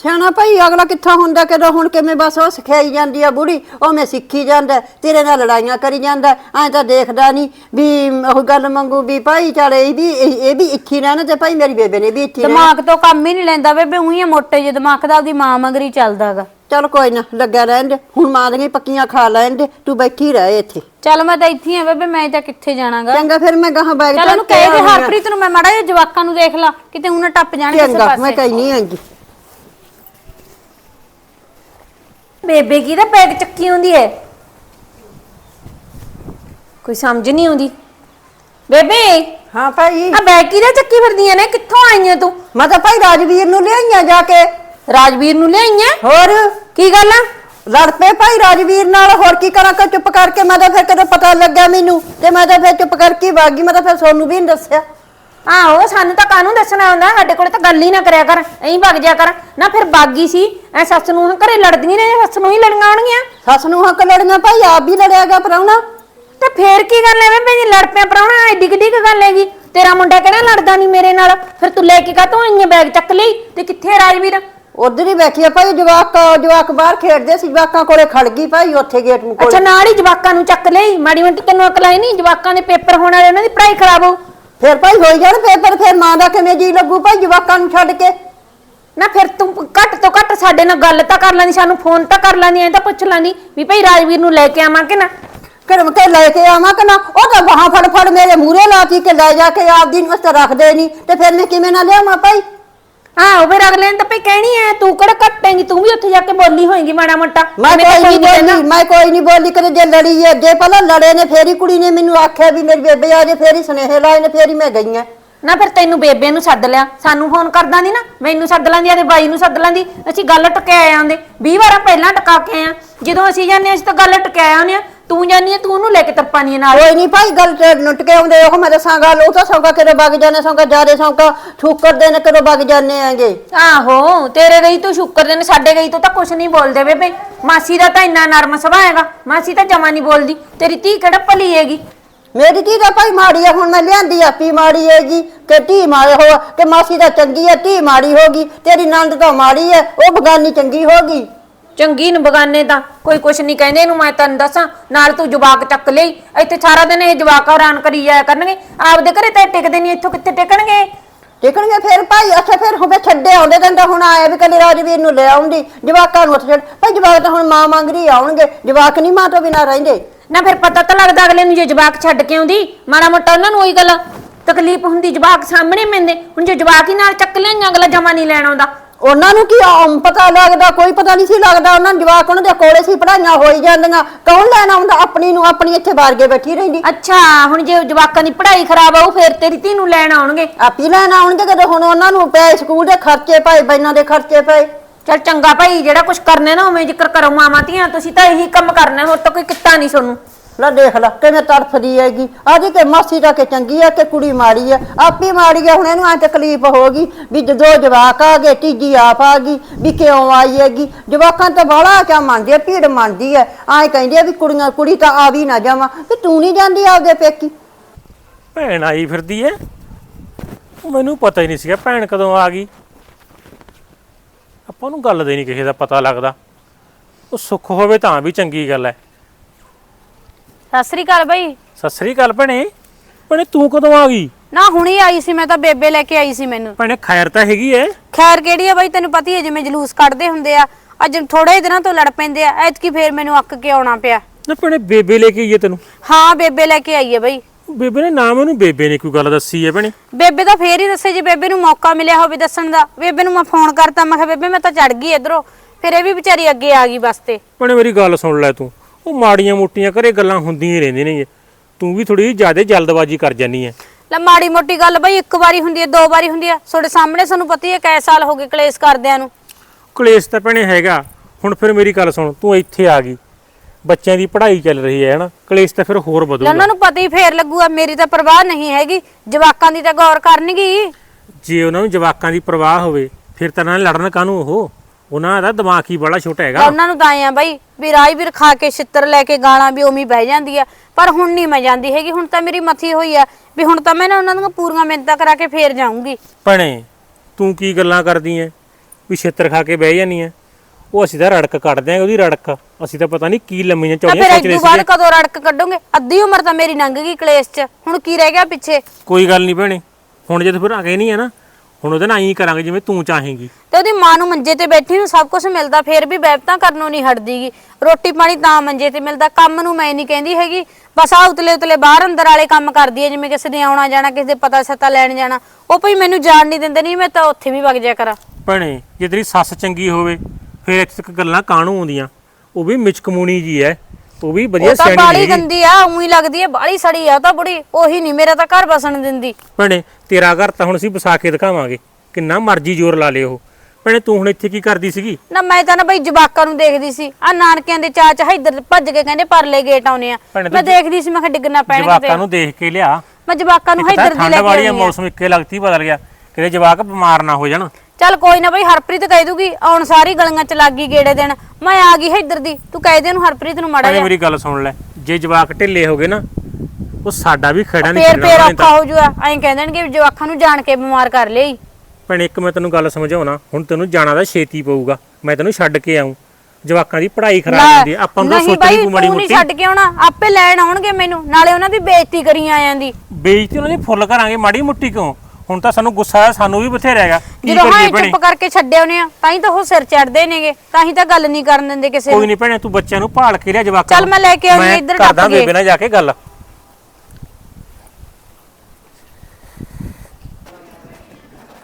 ਸਿਆਣਾ ਭਾਈ ਅਗਲਾ ਕਿੱਥਾ ਹੁੰਦਾ? ਕਦੋਂ ਹੁਣ ਕਿਵੇਂ ਬਸ ਉਹ ਸਿਖਾਈ ਜਾਂਦੀ ਆ ਬੁੜੀ? ਉਹ ਮੈਂ ਸਿੱਖੀ ਜਾਂਦਾ ਤੇਰੇ ਨਾਲ ਲੜਾਈਆਂ ਕਰੀ ਜਾਂਦਾ। ਐ ਤਾਂ ਦੇਖਦਾ ਨਹੀਂ ਵੀ ਉਹ ਗੱਲ ਮੰਗੂ ਵੀ ਭਾਈ ਚੱਲ ਇਹ ਵੀ ਇਹ ਇਹ ਵੀ ਇੱਥੇ ਰਹਿਣਾ ਤੇ ਭਾਈ ਮੇਰੀ ਬੇਬੇ ਨੇ ਵੀ ਇੱਥੇ ਰਹਿਣਾ। ਦਿਮਾਗ ਤੋਂ ਕੰਮ ਹੀ ਨਹੀਂ ਲੈਂਦਾ ਬੇਬੇ ਉਹੀ ਮੋਟੇ ਜਿਹੇ ਦਿਮਾਗ ਦਾ ਉਹਦੀ ਮਾਂ ਮਗਰੀ ਚੱਲਦਾਗਾ। ਚੱਲ ਕੋਈ ਨਾ ਲੱਗਿਆ ਰਹਿਣ ਦੇ। ਹੁਣ ਮਾਂ ਦੀਆਂ ਪੱਕੀਆਂ ਖਾ ਲੈਣ ਦੇ ਤੂੰ ਬੈਠੀ ਰਹਿ ਇੱਥੇ। ਚੱਲ ਮੈਂ ਤਾਂ ਇੱਥੇ ਹੀ ਆ ਬੇਬੇ ਮੈਂ ਤਾਂ ਕਿੱਥੇ ਜਾਣਾਗਾ? ਚੰਗਾ ਫਿਰ ਮੈਂ ਗਾਹਾਂ ਬੈਗ ਚੱਲ ਉਹਨੂੰ ਕਹੇ ਕਿ ਹਰਪ੍ਰੀਤ ਨੂੰ ਮੈਂ ਮਾੜਾ ਜਿਹਾ ਜਵਾਕਾਂ ਨੂੰ ਦੇਖ ਲਾ ਕਿਤੇ ਉਹਨਾਂ ਟੱਪ ਜਾਣ ਕਿਸੇ ਚੰਗਾ ਮੈਂ ਪਾਸੇ। ਕਹੀ ਨਹੀਂ ਆਂਗੀ ਬੇਬੇ ਕੀ ਦਾ ਬੈਗ ਚੱਕੀ ਹੁੰਦੀ ਹੈ? ਕੋਈ ਸਮਝ ਨਹੀਂ ਆਉਂਦੀ। ਬੇਬੇ ਹਾਂ ਭਾਈ। ਆ ਬੈਗ ਕੀ ਦਾ ਚੱਕੀ ਫਿਰਦੀਆਂ ਨੇ? ਕਿੱਥੋਂ ਆਈਆਂ ਤੂੰ? ਮੈਂ ਤਾਂ ਭਾਈ ਰਾਜਵੀਰ ਨੂੰ ਲਿਆਈਆਂ ਜਾ ਕੇ। ਰਾਜਵੀਰ ਨੂੰ ਲਿਆਈਆਂ? ਹੋਰ? ਕੀ ਗੱਲ ਆ? ਲੜ ਪਏ ਭਾਈ ਰਾਜਵੀਰ ਨਾਲ। ਹੋਰ ਕੀ ਕਰਾਂ? ਕਿ ਚੁੱਪ ਕਰਕੇ ਮੈਂ ਤਾਂ ਫਿਰ ਕਦੋਂ ਪਤਾ ਲੱਗਾ ਮੈਨੂੰ। ਤੇ ਮੈਂ ਤਾਂ ਫਿਰ ਚੁੱਪ ਕਰਕੇ ਭਾਗੀ ਮੈਂ ਤਾਂ ਫਿਰ ਸੋਨੂੰ ਵੀ ਨਹੀਂ ਦੱਸਿਆ। ਆਹੋ ਸਾਨੂੰ ਤਾਂ ਕਾਹਨੂੰ ਦੱਸਣਾ ਹੁੰਦਾ? ਸਾਡੇ ਕੋਲ ਤਾਂ ਗੱਲ ਹੀ ਨਾ ਕਰਿਆ ਕਰ ਐਂ ਵਗ ਜਾ ਕਰ। ਨਾ ਫਿਰ ਬਾਗੀ ਸੀ ਐ ਸੱਸ ਨੂੰ ਘਰੇ ਲੜਦੀਆਂ ਨੇ ਸੱਸ ਨੂੰ ਹੀ ਲੜੀਆਂ ਆਉਣਗੀਆਂ। ਸੱਸ ਨੂੰ ਹੱਕ ਲੜੀਆਂ ਭਾਈ ਆਪ ਵੀ ਲੜਿਆਗਾ ਪਰਾਉਣਾ ਤੇ ਫੇਰ ਕੀ ਗੱਲ ਐਵੇਂ ਭਈ ਲੜ ਪਿਆ ਪਰਾਉਣਾ ਐਡੀ ਕਿੱਡੀ ਕੁ ਗੱਲ ਹੈਗੀ। ਤੇਰਾ ਮੁੰਡਾ ਕਿਹੜਾ ਲੜਦਾ ਨਹੀਂ ਮੇਰੇ ਨਾਲ? ਫਿਰ ਤੂੰ ਲੈ ਕੇ ਕਾਤੋਂ ਆਈਆਂ ਬੈਗ ਚੱਕ ਲਈ? ਤੇ ਕਿੱਥੇ ਰਾਜਵੀਰ? ਉਧਰ ਹੀ ਬੈਠੀ ਆ ਭਾਈ ਜਵਾਕ ਜਵਾਕ ਬਾਹਰ ਖੇਡਦੇ ਸੀ ਜਵਾਕਾਂ ਕੋਲੇ ਖੜ ਗਈ ਭਾਈ ਉੱਥੇ ਗੇਟ ਨੂੰ ਕੋਲ। ਅੱਛਾ ਨਾਲ ਹੀ ਜਵਾਕਾਂ ਨੂੰ ਚੱਕ ਲਈ। ਮਾੜੀ ਮੋਟੀ ਤੈਨੂੰ ਅਕਲ ਆਈ ਨਹੀਂ ਜਵਾਕਾਂ ਦੇ ਪੇਪਰ ਹੋਣ ਵਾਲੇ ਉਹਨਾਂ ਦੀ ਪੜ੍ਹਾਈ ਖਰਾਬ ਹੋ। ਫਿਰ ਭਾਈ ਹੋਈ ਜਾਣ ਪੇਪਰ ਫਿਰ ਮਾਂ ਦਾ ਕਿਵੇਂ ਜੀ ਲੱਗੂ ਭਾਈ ਜਵਾਕਾਂ ਨੂੰ ਛੱਡ ਕੇ? ਨਾ ਫਿਰ ਤੂੰ ਘੱਟ ਤੋਂ ਘੱਟ ਸਾਡੇ ਨਾਲ ਗੱਲ ਤਾਂ ਕਰ ਲੈਂਦੀ ਸਾਨੂੰ ਫੋਨ ਤਾਂ ਕਰ ਲੈਂਦੀ ਐ ਤਾਂ ਪੁੱਛ ਲੈਂਦੀ ਵੀ ਭਾਈ ਰਾਜਵੀਰ ਨੂੰ ਲੈ ਕੇ ਆਵਾਂ ਕਿ ਨਾ? ਕਰਮ ਕੇ ਲੈ ਕੇ ਆਵਾਂ ਕਿ ਨਾ? ਉਹ ਤਾਂ ਬਾਹਾਂ ਫੜ ਫੜ ਮੇਰੇ ਮੂਹਰੇ ਲਾਤੀ ਕਿ ਲੈ ਜਾ ਕੇ ਆਪਦੀ ਨੂੰ ਰੱਖਦੇ ਨਹੀਂ ਤੇ ਫਿਰ ਮੈਂ ਕਿਵੇਂ ਨਾ ਲਿਆਵਾਂ ਭਾਈ? ਹਾਂ ਉਹ ਫਿਰ ਅਗਲੇ ਨੇ ਤਾਂ ਭਈ ਕਹਿਣੀ ਐ ਤੂੰ ਕਿਹੜਾ ਘੱਟੇਂਗੀ ਤੂੰ ਵੀ ਉੱਥੇ ਜਾ ਕੇ ਬੋਲੀ ਹੋਏਗੀ ਮਾੜਾ ਮੋਟਾ। ਮੈਂ ਕੋਈ ਨਹੀਂ ਨੀ ਕਹਿਣਾ। ਬੋਲੀ ਮੈਂ ਕੋਈ ਨਹੀਂ ਬੋਲੀ ਕਦੇ ਜੇ ਲੜੀ ਹੈ ਜੇ ਪਹਿਲਾਂ ਲੜੇ ਨੇ ਫੇਰੀ ਕੁੜੀ ਨੇ ਮੈਨੂੰ ਆਖਿਆ ਵੀ ਮੇਰੀ ਬੇਬੇ ਆ ਜੇ ਫੇਰੀ ਸੁਨੇਹੇ ਲਾਏ ਨੇ ਫੇਰੀ ਮੈਂ ਗਈ ਆ ਨਾ ਫਿਰ ਤੈਨੂੰ ਬੇਬੇ ਨੂੰ ਸੱਦ ਲਿਆ ਸਾਨੂੰ ਫੋਨ ਕਰ ਦਾਂਦੀ ਨਾ ਮੈਨੂੰ ਸੱਦ ਲੈਂਦੀ ਆਦੇ ਬਾਈ ਨੂੰ ਸੱਦ ਲੈਂਦੀ ਅਸੀਂ ਗੱਲ ਟਕਿਆ ਆਉਂਦੇ 20 ਵਾਰਾਂ ਪਹਿਲਾਂ ਟਕਾ ਕੇ ਆਏ ਆ ਜਦੋਂ ਅਸੀਂ ਜਾਂਦੇ ਹਾਂ, ਅਸੀਂ ਤਾਂ ਗੱਲ ਟਕਿਆ ਆਉਂਦੇ ਆ। ਤੂੰ ਜਾਨੀ ਐ ਤੂੰ ਉਹਨੂੰ ਲੈ ਕੇ ਤਰਪਾਨੀ ਨਾਲ। ਕੋਈ ਨਹੀਂ ਭਾਈ ਗੱਲ ਤੇ ਲੁੱਟ ਕੇ ਆਉਂਦੇ ਉਹ ਮੈਂ ਦੱਸਾਂ ਗੱਲ ਉਹ ਤਾਂ ਸੌਂਕਾ ਕਿਤੇ ਵਗ ਜਾਣੇ ਸੌਂਕਾ ਜਾਦੇ ਸੌਂਕਾ ਠੁੱਕਰ ਦੇ ਨੇ ਕਦੋਂ ਵਗ ਜਾਣੇ ਆਂਗੇ। ਆਹੋ ਤੇਰੇ ਗਈ ਤੂੰ ਸ਼ੁਕਰ ਦੇ ਨੇ ਸਾਡੇ ਗਈ ਤੋਂ ਤਾਂ ਕੁਛ ਨਹੀਂ ਬੋਲਦੇ ਬੇਬੇ। ਮਾਸੀ ਦਾ ਤਾਂ ਇੰਨਾ ਨਰਮ ਸੁਭਾਅ ਹੈਗਾ ਮਾਸੀ ਤਾਂ ਜਮਾ ਨਹੀਂ ਬੋਲਦੀ। ਤੇਰੀ ਧੀ ਕਿਹੜਾ ਭਲੀ ਹੈਗੀ? ਮੇਰੀ ਧੀ ਦਾ ਭਾਈ ਮਾੜੀ ਆ ਹੁਣ ਮੈਂ ਲਿਆਂਦੀ ਆ ਪੀ ਮਾੜੀ ਹੈਗੀ ਕਿ ਧੀ ਮਾੜੀ ਹੋ ਕਿ ਮਾਸੀ ਦਾ ਚੰਗੀ ਆ ਧੀ ਮਾੜੀ ਹੋਗੀ ਤੇਰੀ ਨੰਦ ਤਾਂ ਮਾੜੀ ਹੈ ਉਹ ਬਗਾਨੀ ਚੰਗੀ ਹੋਗੀ ਚੰਗੀ ਨੂੰ ਬਗਾਨੇ ਤਾਂ ਕੋਈ ਕੁਛ ਨਹੀਂ ਕਹਿੰਦੇ ਇਹਨੂੰ ਮੈਂ ਤੈਨੂੰ ਦੱਸਾਂ ਨਾਲ ਤੂੰ ਜਵਾਕ ਚੱਕ ਲਈ ਇੱਥੇ ਸਾਰਾ ਦਿਨ ਇਹ ਜਵਾਕ ਹੈਰਾਨ ਕਰੀ ਜਾਇਆ ਕਰਨਗੇ ਆਪਦੇ ਘਰੇ ਤਾਂ ਇਹ ਟਿਕਦੇ ਨਹੀਂ ਇੱਥੋਂ ਕਿੱਥੇ ਟਿਕਣਗੇ? ਟਿਕਣਗੇ ਫਿਰ ਭਾਈ ਅੱਛਾ ਫਿਰ ਹੁਵੇ ਛੱਡੇ ਆਉਂਦੇ ਤਾਂ ਹੁਣ ਆਇਆ ਵੀ ਕਦੇ ਰਾਜਵੀਰ ਨੂੰ ਲੈ ਆਉਂਦੀ ਜਵਾਕਾਂ ਨੂੰ ਉੱਥੇ ਛੱਡ ਭਾਈ ਜਵਾਕ ਤਾਂ ਹੁਣ ਮਾਂ ਮੰਗ ਰਹੀ ਆਉਣਗੇ ਜਵਾਕ ਨਹੀਂ ਮਾਂ ਤੋਂ ਬਿਨਾਂ ਰਹਿੰਦੇ। ਨਾ ਫਿਰ ਪਤਾ ਤਾਂ ਲੱਗਦਾ ਅਗਲੇ ਨੂੰ ਜੇ ਜਵਾਕ ਛੱਡ ਕੇ ਆਉਂਦੀ ਮਾੜਾ ਮੋਟਾ ਉਹਨਾਂ ਨੂੰ ਉਹੀ ਗੱਲ ਤਕਲੀਫ ਹੁੰਦੀ ਜਵਾਕ ਸਾਹਮਣੇ ਮੈਂਦੇ ਹੁਣ ਜੇ ਜਵਾਕ ਹੀ ਨਾਲ ਚੱਕ ਲਿਆਈਆਂ ਅਗਲਾ ਜਮਾ ਨਹੀਂ ਲੈਣ ਆਉਂਦਾ। ਉਹਨਾਂ ਨੂੰ ਕੀ ਆਮ ਪਤਾ ਲੱਗਦਾ ਕੋਈ ਪਤਾ ਨਹੀਂ ਸੀ ਲੱਗਦਾ ਉਹਨਾਂ ਨੂੰ ਜਵਾਕ ਉਹਨਾਂ ਦੇ ਕੋਲੇ ਸੀ ਪੜਾਈਆਂ ਹੋਈ ਜਾਂਦੀਆਂ। ਕੌਣ ਲੈਣ ਆਉਂਦਾ? ਆਪਣੀ ਨੂੰ ਆਪਣੀ ਇੱਥੇ ਬਾਹਰ ਕੇ ਬੈਠੀ ਰਹਿੰਦੀ। ਅੱਛਾ ਹੁਣ ਜੇ ਜਵਾਕਾਂ ਦੀ ਪੜ੍ਹਾਈ ਖਰਾਬ ਆਊ ਫਿਰ ਤੇਰੀ ਧੀ ਨੂੰ ਲੈਣ ਆਉਣਗੇ। ਆਪੀ ਲੈਣ ਆਉਣਗੇ ਕਦੇ ਹੁਣ ਉਹਨਾਂ ਨੂੰ ਪਏ ਸਕੂਲ ਦੇ ਖਰਚੇ ਪਏ ਬੈਨਾਂ ਦੇ ਖਰਚੇ ਪਏ। ਚਲ ਚੰਗਾ ਭਾਈ ਜਿਹੜਾ ਕੁਝ ਕਰਨੇ ਨਾ ਉਵੇਂ ਜ਼ਿਕਰ ਕਰੋ ਮਾਵਾਂ ਧੀਆਂ ਤੁਸੀਂ ਤਾਂ ਇਹੀ ਕੰਮ ਕਰਨਾ ਹੋਰ ਤਾਂ ਕੋਈ ਕਿੱਤਾ ਨਹੀਂ ਤੁਹਾਨੂੰ ਲੈ ਦੇਖ ਲੈ ਕਿਵੇਂ ਤੜਫਦੀ ਹੈਗੀ। ਆਦੀ ਕਿ ਮਾਸੀ ਦਾ ਕਿ ਚੰਗੀ ਹੈ ਕਿ ਕੁੜੀ ਮਾੜੀ ਹੈ ਆਪੀ ਮਾੜੀ ਹੈ ਹੁਣ ਇਹਨੂੰ ਐ ਤਕਲੀਫ ਹੋ ਵੀ ਜਦੋਂ ਜਵਾਕ ਆ ਗਏ, ਤੀਜੀ ਆਪ ਆ ਗਈ, ਵੀ ਕਿਉਂ ਆਈ ਹੈਗੀ। ਜਵਾਕਾਂ ਤਾਂ ਬਾਹਲਾ ਕਿਆ ਮੰਨਦੀ ਹੈ ਭੀੜ ਮੰਨਦੀ ਹੈ ਐ ਕਹਿੰਦੀ ਹੈ ਵੀ ਕੁੜੀਆਂ, ਕੁੜੀ ਤਾਂ ਆ ਵੀ ਨਾ ਜਾਵਾਂ ਤੇ ਤੂੰ ਨਹੀਂ ਜਾਂਦੀ ਆਪਦੇ ਪੇਕੀ। ਭੈਣ ਆਈ ਫਿਰਦੀ ਐ। ਉਹ ਮੈਨੂੰ ਪਤਾ ਹੀ ਨਹੀਂ ਸੀਗਾ ਭੈਣ ਕਦੋਂ ਆ ਗਈ। ਆਪਾਂ ਨੂੰ ਗੱਲ ਦੇ ਨਹੀਂ ਕਿਸੇ ਦਾ ਪਤਾ ਲੱਗਦਾ। ਉਹ ਸੁੱਖ ਹੋਵੇ ਤਾਂ ਵੀ ਚੰਗੀ ਗੱਲ ਐ। ਸਤਿ ਸ੍ਰੀ ਅਕਾਲ ਬਾਈ। ਸਤਿ ਸ੍ਰੀ ਅਕਾਲ ਭੈਣੇ। ਭੈਣੇ ਤੂੰ ਕਦੋਂ ਆ ਗਈ? ਨਾ ਹੁਣੀ ਆਈ ਸੀ ਮੈਂ ਤਾਂ ਬੇਬੇ ਲੈ ਕੇ ਆਈ ਸੀ ਮੈਨੂੰ। ਭੈਣੇ ਖੈਰ ਤਾਂ ਹੈਗੀ ਐ। ਖੈਰ ਕਿਹੜੀ ਆ ਬਾਈ ਤੈਨੂੰ ਪਤਾ ਹੀ ਹੈ ਜਿਵੇਂ ਜਲੂਸ ਕੱਢਦੇ ਹੁੰਦੇ ਆ। ਅੱਜ ਥੋੜੇ ਹੀ ਦਿਨਾਂ ਤੋਂ ਲੜ ਪੈਂਦੇ ਆ ਐਤਕੀ ਫੇਰ ਮੈਨੂੰ ਅੱਕ ਕੇ ਆਉਣਾ ਪਿਆ। ਨਾ ਭੈਣੇ ਬੇਬੇ ਲੈ ਕੇ ਆਈਏ ਤੈਨੂੰ। ਹਾਂ ਬੇਬੇ ਲੈ ਕੇ ਆਈ ਹੈ ਬਾਈ। ਬੇਬੇ ਨੇ ਨਾਮ ਉਹਨੂੰ ਬੇਬੇ ਨੇ ਕੋਈ ਗੱਲ ਦੱਸੀ ਐ ਭੈਣੇ। ਬੇਬੇ ਤਾਂ ਫੇਰ ਹੀ ਦੱਸੇ ਜੇ ਬੇਬੇ ਨੂੰ ਮੌਕਾ ਮਿਲਿਆ ਹੋਵੇ ਦੱਸਣ ਦਾ। ਬੇਬੇ ਨੂੰ ਮੈਂ ਫੋਨ ਕਰਤਾ ਮੈਂ ਕਿਹਾ ਬੇਬੇ ਮੈਂ ਤਾਂ ਚੜ ਗਈ ਇਧਰੋਂ। ਫਿਰ ਇਹ ਵੀ ਵਿਚਾਰੀ ਅੱਗੇ ਆ ਗਈ ਬਸ ਤੇ। ਭੈਣੇ ਮੇਰੀ ਗੱਲ ਸੁਣ ਲੈ ਤੂੰ। ਉਹ ਮਾੜੀਆਂ ਮੋਟੀਆਂ ਘਰੇ ਗੱਲਾਂ ਹੁੰਦੀਆਂ ਹੀ ਰਹਿੰਦੀਆਂ ਨੇ ਤੂੰ ਵੀ ਥੋੜੀ ਜ਼ਿਆਦਾ ਜਲਦਬਾਜ਼ੀ ਕਰ ਜਾਨੀ ਐ। ਲੈ ਮਾੜੀ ਮੋਟੀ ਗੱਲ ਬਈ ਇੱਕ ਵਾਰੀ ਹੁੰਦੀ ਹੈ ਦੋ ਵਾਰੀ ਹੁੰਦੀ ਹੈ ਤੁਹਾਡੇ ਸਾਹਮਣੇ ਸਾਨੂੰ ਪਤਾ ਹੀ ਹੈ ਕੈ ਸਾਲ ਹੋ ਗਏ ਕਲੇਸ਼ ਕਰਦਿਆਂ ਨੂੰ। ਕਲੇਸ਼ ਤਾਂ ਭੈਣੇ ਹੈਗਾ। ਹੁਣ ਫਿਰ ਮੇਰੀ ਗੱਲ ਸੁਣ ਤੂੰ ਇੱਥੇ ਆ ਗਈ। ਬੱਚਿਆਂ ਦੀ ਪੜ੍ਹਾਈ ਚੱਲ ਰਹੀ ਹੈ ਹਨਾ? ਕਲੇਸ਼ ਤਾਂ ਫਿਰ ਹੋਰ ਵਧੂਗਾ। ਉਹਨਾਂ ਨੂੰ ਪਤਾ ਹੀ ਫੇਰ ਲੱਗੂਗਾ ਮੇਰੀ ਤਾਂ ਪਰਵਾਹ ਨਹੀਂ ਹੈਗੀ। ਜਵਾਕਾਂ ਦੀ ਤਾਂ ਗੌਰ ਕਰਨਗੀ। ਜੇ ਉਹਨਾਂ ਨੂੰ ਜਵਾਕਾਂ ਦੀ ਪਰਵਾਹ ਹੋਵੇ ਫਿਰ ਤਾਂ ਨਾ ਲੜਨ ਕਾਹਨੂੰ ਉਹ? ਉਹਨਾਂ ਦਾ ਦਿਮਾਗ ਹੀ ਬੜਾ ਛੋਟਾ ਤਾਂ ਹੈਗਾ। ਉਹਨਾਂ ਨੂੰ ਤਾਂ ਆਏ ਆ ਬਈ ਵੀ ਰਾਈ ਵੀਰ ਖਾ ਕੇ ਛਿੱਤਰ ਲੈ ਕੇ ਗਾਲਾਂ ਵੀ ਉਮੀ ਬਹਿ ਜਾਂਦੀ ਆ। ਪਰ ਹੁਣ ਨਹੀਂ ਮੈਂ ਜਾਂਦੀ ਹੈਗੀ ਹੁਣ ਤਾਂ ਮੇਰੀ ਮੱਥੀ ਹੋਈ ਆ ਵੀ ਹੁਣ ਤਾਂ ਮੈਂ ਨਾ ਉਹਨਾਂ ਦੀਆਂ ਪੂਰੀਆਂ ਮਿਹਨਤਾਂ ਕਰਾ ਕੇ ਫੇਰ ਜਾਊਂਗੀ। ਭੈਣੇ ਤੂੰ ਕੀ ਗੱਲਾਂ ਕਰਦੀ ਐ? ਵੀ ਛੇਤਰ ਖਾ ਕੇ ਬਹਿ ਜਾਨੀ ਐ? ਉਹ ਅਸੀਂ ਤਾਂ ਰੜਕ ਕੱਢਦੇ ਆਂ ਉਹਦੀ ਰੜਕ। ਅਸੀਂ ਤਾਂ ਪਤਾ ਨਹੀਂ ਕੀ ਲੰਮੀਆਂ ਤਾਂ ਚੌੜੀਆਂ ਫਿਰ ਸੋਚਦੇ ਇਦੋਂ ਬਾਅਦ ਸੀਗੇ। ਕਦੋਂ ਰੜਕ ਕੱਢੋਗੇ? ਅੱਧੀ ਉਮਰ ਤਾਂ ਮੇਰੀ ਲੰਘ ਗਈ ਕਲੇਸ਼ 'ਚ। ਹੁਣ ਕੀ ਰਹਿ ਗਿਆ ਪਿੱਛੇ? ਕੋਈ ਗੱਲ ਨਹੀਂ ਭੈਣੇ ਹੁਣ ਜੇ ਤੂੰ ਫਿਰ ਆ ਗਏ ਨਹੀਂ ਹੈ ਨਾ ਹੁਣ ਉਹਦੇ ਨਾਲ ਐਂ ਕਰਾਂਗੇ ਜਿਵੇਂ ਤੂੰ ਚਾਹੇਂਗੀ। ਤੇ ਉਹਦੀ ਮਾਂ ਨੂੰ ਮੰਜੇ ਤੇ ਬੈਠੀ ਨੂੰ ਸਭ ਕੁਝ ਮਿਲਦਾ ਫੇਰ ਵੀ ਬੈਬਤਾਂ ਕਰਨੋਂ ਨਹੀਂ ਹਟਦੀਗੀ ਰੋਟੀ ਪਾਣੀ ਤਾਂ ਮੰਜੇ ਤੇ ਮਿਲਦਾ ਕੰਮ ਨੂੰ ਮੈਂ ਨਹੀਂ ਕਹਿੰਦੀ ਹੈਗੀ। ਬਸ ਆ ਉਤਲੇ ਉਤਲੇ ਬਾਹਰ ਅੰਦਰ ਵਾਲੇ ਕੰਮ ਕਰਦੀ ਹੈ ਜਿਵੇਂ ਕਿਸੇ ਨੇ ਆਉਣਾ ਜਾਣਾ ਕਿਸੇ ਦੇ ਪਤਾ ਸਤਾ ਲੈਣ ਜਾਣਾ। ਉਹ ਭਈ ਮੈਨੂੰ ਜਾਣ ਨਹੀਂ ਦਿੰਦੇ ਨਹੀਂ ਮੈਂ ਤਾਂ ਉੱਥੇ ਵੀ ਵਗ ਜਾ ਕਰਾਂ। ਭੈਣੇ ਜੇ ਤੇਰੀ ਸੱਸ ਚੰਗੀ ਹੋਵੇ ਫਿਰ ਇੱਥੇ ਤੱਕ ਗੱਲਾਂ ਕਾਹਨੂੰ ਆਉਂਦੀਆਂ? ਉਹ ਵੀ ਮਿਚਕਮੂਣੀ ਜੀ ਐ ਉਹ ਵੀ ਵਧੀਆ ਉਹ ਤਾਂ ਸਿਆਣੀ ਬਾਲੀ ਹੈਗੀ ਗੰਦੀ ਆ ਉਹੀ ਲੱਗਦੀ ਹੈ ਬਾਲੀ ਸੜੀ ਆ ਉਹ ਤਾਂ ਬੁੜੀ ਉਹੀ ਨਹੀਂ ਮੇਰਾ ਤਾਂ ਘਰ ਬਸਣ ਦਿੰਦੀ। ਭੈਣੇ ਤੇਰਾ ਘਰ ਤਾਂ ਹੁਣ ਅਸੀਂ ਵਸਾ ਕੇ ਦਿਖਾਵਾਂਗੇ ਕਿੰਨਾ ਮਰਜ਼ੀ ਜ਼ੋਰ ਲਾ ਲਿਓ ਉਹ। ਭੈਣੇ ਤੂੰ ਹੁਣ ਇੱਥੇ ਕੀ ਕਰਦੀ ਸੀਗੀ? ਨਾ ਮੈਂ ਤਾਂ ਨਾ ਬਈ ਜਵਾਕਾਂ ਨੂੰ ਦੇਖਦੀ ਸੀ ਆ ਨਾਨਕਿਆਂ ਦੇ ਚਾਚ ਇੱਧਰ ਭੱਜ ਕੇ ਕਹਿੰਦੇ ਪਰਲੇ ਗੇਟ ਆਉਨੇ ਆ। ਭੈਣੇ ਤੂੰ ਮੈਂ ਦੇਖਦੀ ਸੀ ਮੈਂ ਕਿਹਾ ਡਿੱਗਣਾ ਪੈਣਗੇ ਜਵਾਕਾਂ ਨੂੰ ਦੇਖ ਕੇ ਲਿਆ। ਮੈਂ ਜਵਾਕਾਂ ਨੂੰ ਇੱਕ ਤਾਂ ਇੱਧਰ ਦੀ ਠੰਡ ਲੈ ਕੇ ਵਾਲੀ ਆ ਆਉਣੀ ਆ। ਮੌਸਮ ਇੱਕੇ ਲੱਗਤੀ ਬਦਲ ਗਿਆ। ਕਿਤੇ ਜਵਾਕ ਬਿਮਾਰ ਨਾ ਹੋ ਜਾਣ। ਚੱਲ ਕੋਈ ਨਾ ਬਈ ਹਰਪ੍ਰੀਤ ਕਹਿ ਦੂਗੀ ਆਉਣ ਸਾਰੀ ਗਲੀਆਂ ਚ ਲੱਗੀ ਗੇੜੇ ਦੇਣ। ਮੈਂ ਆ ਗਈ ਇੱਧਰ ਦੀ ਤੂੰ ਕਹਿ ਦੇ ਉਹਨੂੰ ਹਰਪ੍ਰੀਤ ਨੂੰ ਮਾੜਾ ਜਿਹਾ। ਮੇਰੀ ਗੱਲ ਸੁਣ ਲੈ ਜੇ ਜਵਾਕ ਢਿੱਲੇ ਹੋ ਗਏ ਨਾ ਉਹ ਸਾਡਾ ਵੀ ਖੜਾ ਨਹੀਂ ਫੇਰ ਫੇਰ ਔਖਾ ਹੋ ਜੂਆ ਐਂ ਕਹਿ ਦੇਣਗੇ ਵੀ ਜਵਾਕਾਂ ਨੂੰ ਜਾਣ ਕੇ ਬਿਮਾਰ ਕਰ ਲਈ। ਭੈਣੇ ਇੱਕ ਮੈਂ ਤੈਨੂੰ ਗੱਲ ਸਮਝਾਉਣਾ ਹੁਣ ਤੈਨੂੰ ਜਾਣਾ ਦਾ ਛੇਤੀ ਪਊਗਾ ਮੈਂ ਤੈਨੂੰ ਛੱਡ ਕੇ ਆਉਂ ਜਵਾਕਾਂ ਦੀ ਪੜ੍ਹਾਈ ਖਰਾਬ ਹੁੰਦੀ ਹੈ ਆਪਾਂ ਨੂੰ ਤਾਂ ਨਹੀਂ ਸੋਚਣੀ ਬਾਈ ਪਊ ਮਾੜੀ ਤੂੰ ਨਹੀਂ ਮੋਟੀ। ਛੱਡ ਕੇ ਆਉਣਾ ਆਪੇ ਲੈਣ ਆਉਣਗੇ ਮੈਨੂੰ ਨਾਲੇ ਉਹਨਾਂ ਦੀ ਬੇਇੱਜ਼ਤੀ ਕਰੀ ਆਇਆਂ ਦੀ। ਬੇਇੱਜ਼ਤੀ ਉਹਨਾਂ ਦੀ ਫੁੱਲ ਕਰਾਂਗੇ ਮਾੜੀ ਮੁੱਟੀ ਕਿਉਂ? ਹੁਣ ਤਾਂ ਸਾਨੂੰ ਗੁੱਸਾ ਆ ਸਾਨੂੰ ਵੀ ਬਥੇਰਾ ਹੈਗਾ। ਕੀ ਜਦੋਂ ਹਾਂ ਕਰੀਏ ਭੈਣੇ ਚੁੱਪ ਕਰਕੇ ਛੱਡਿਆ ਉਹਨੇ ਤਾਂ ਹੀ ਤਾਂ ਉਹ ਸਿਰ ਚੜਦੇ ਨੇਗੇ ਤਾਂ ਹੀ ਤਾਂ ਗੱਲ ਨਹੀਂ ਕਰਨ ਦਿੰਦੇ ਕਿਸੇ ਕੋਈ ਨੂੰ। ਨਹੀਂ ਭੈਣੇ ਤੂੰ ਬੱਚਿਆਂ ਨੂੰ ਭਾਲ ਕੇ ਲਿਆ ਜਵਾਕਾਂ ਚੱਲ ਨੂੰ। ਮੈਂ ਲੈ ਕੇ ਆਉਂਦੀ ਹਾਂ, ਇੱਧਰ ਕਰਦਾ ਟੱਪ ਕੇ। ਬੇਬੇ ਨਾਲ ਜਾ ਕੇ ਗੱਲ।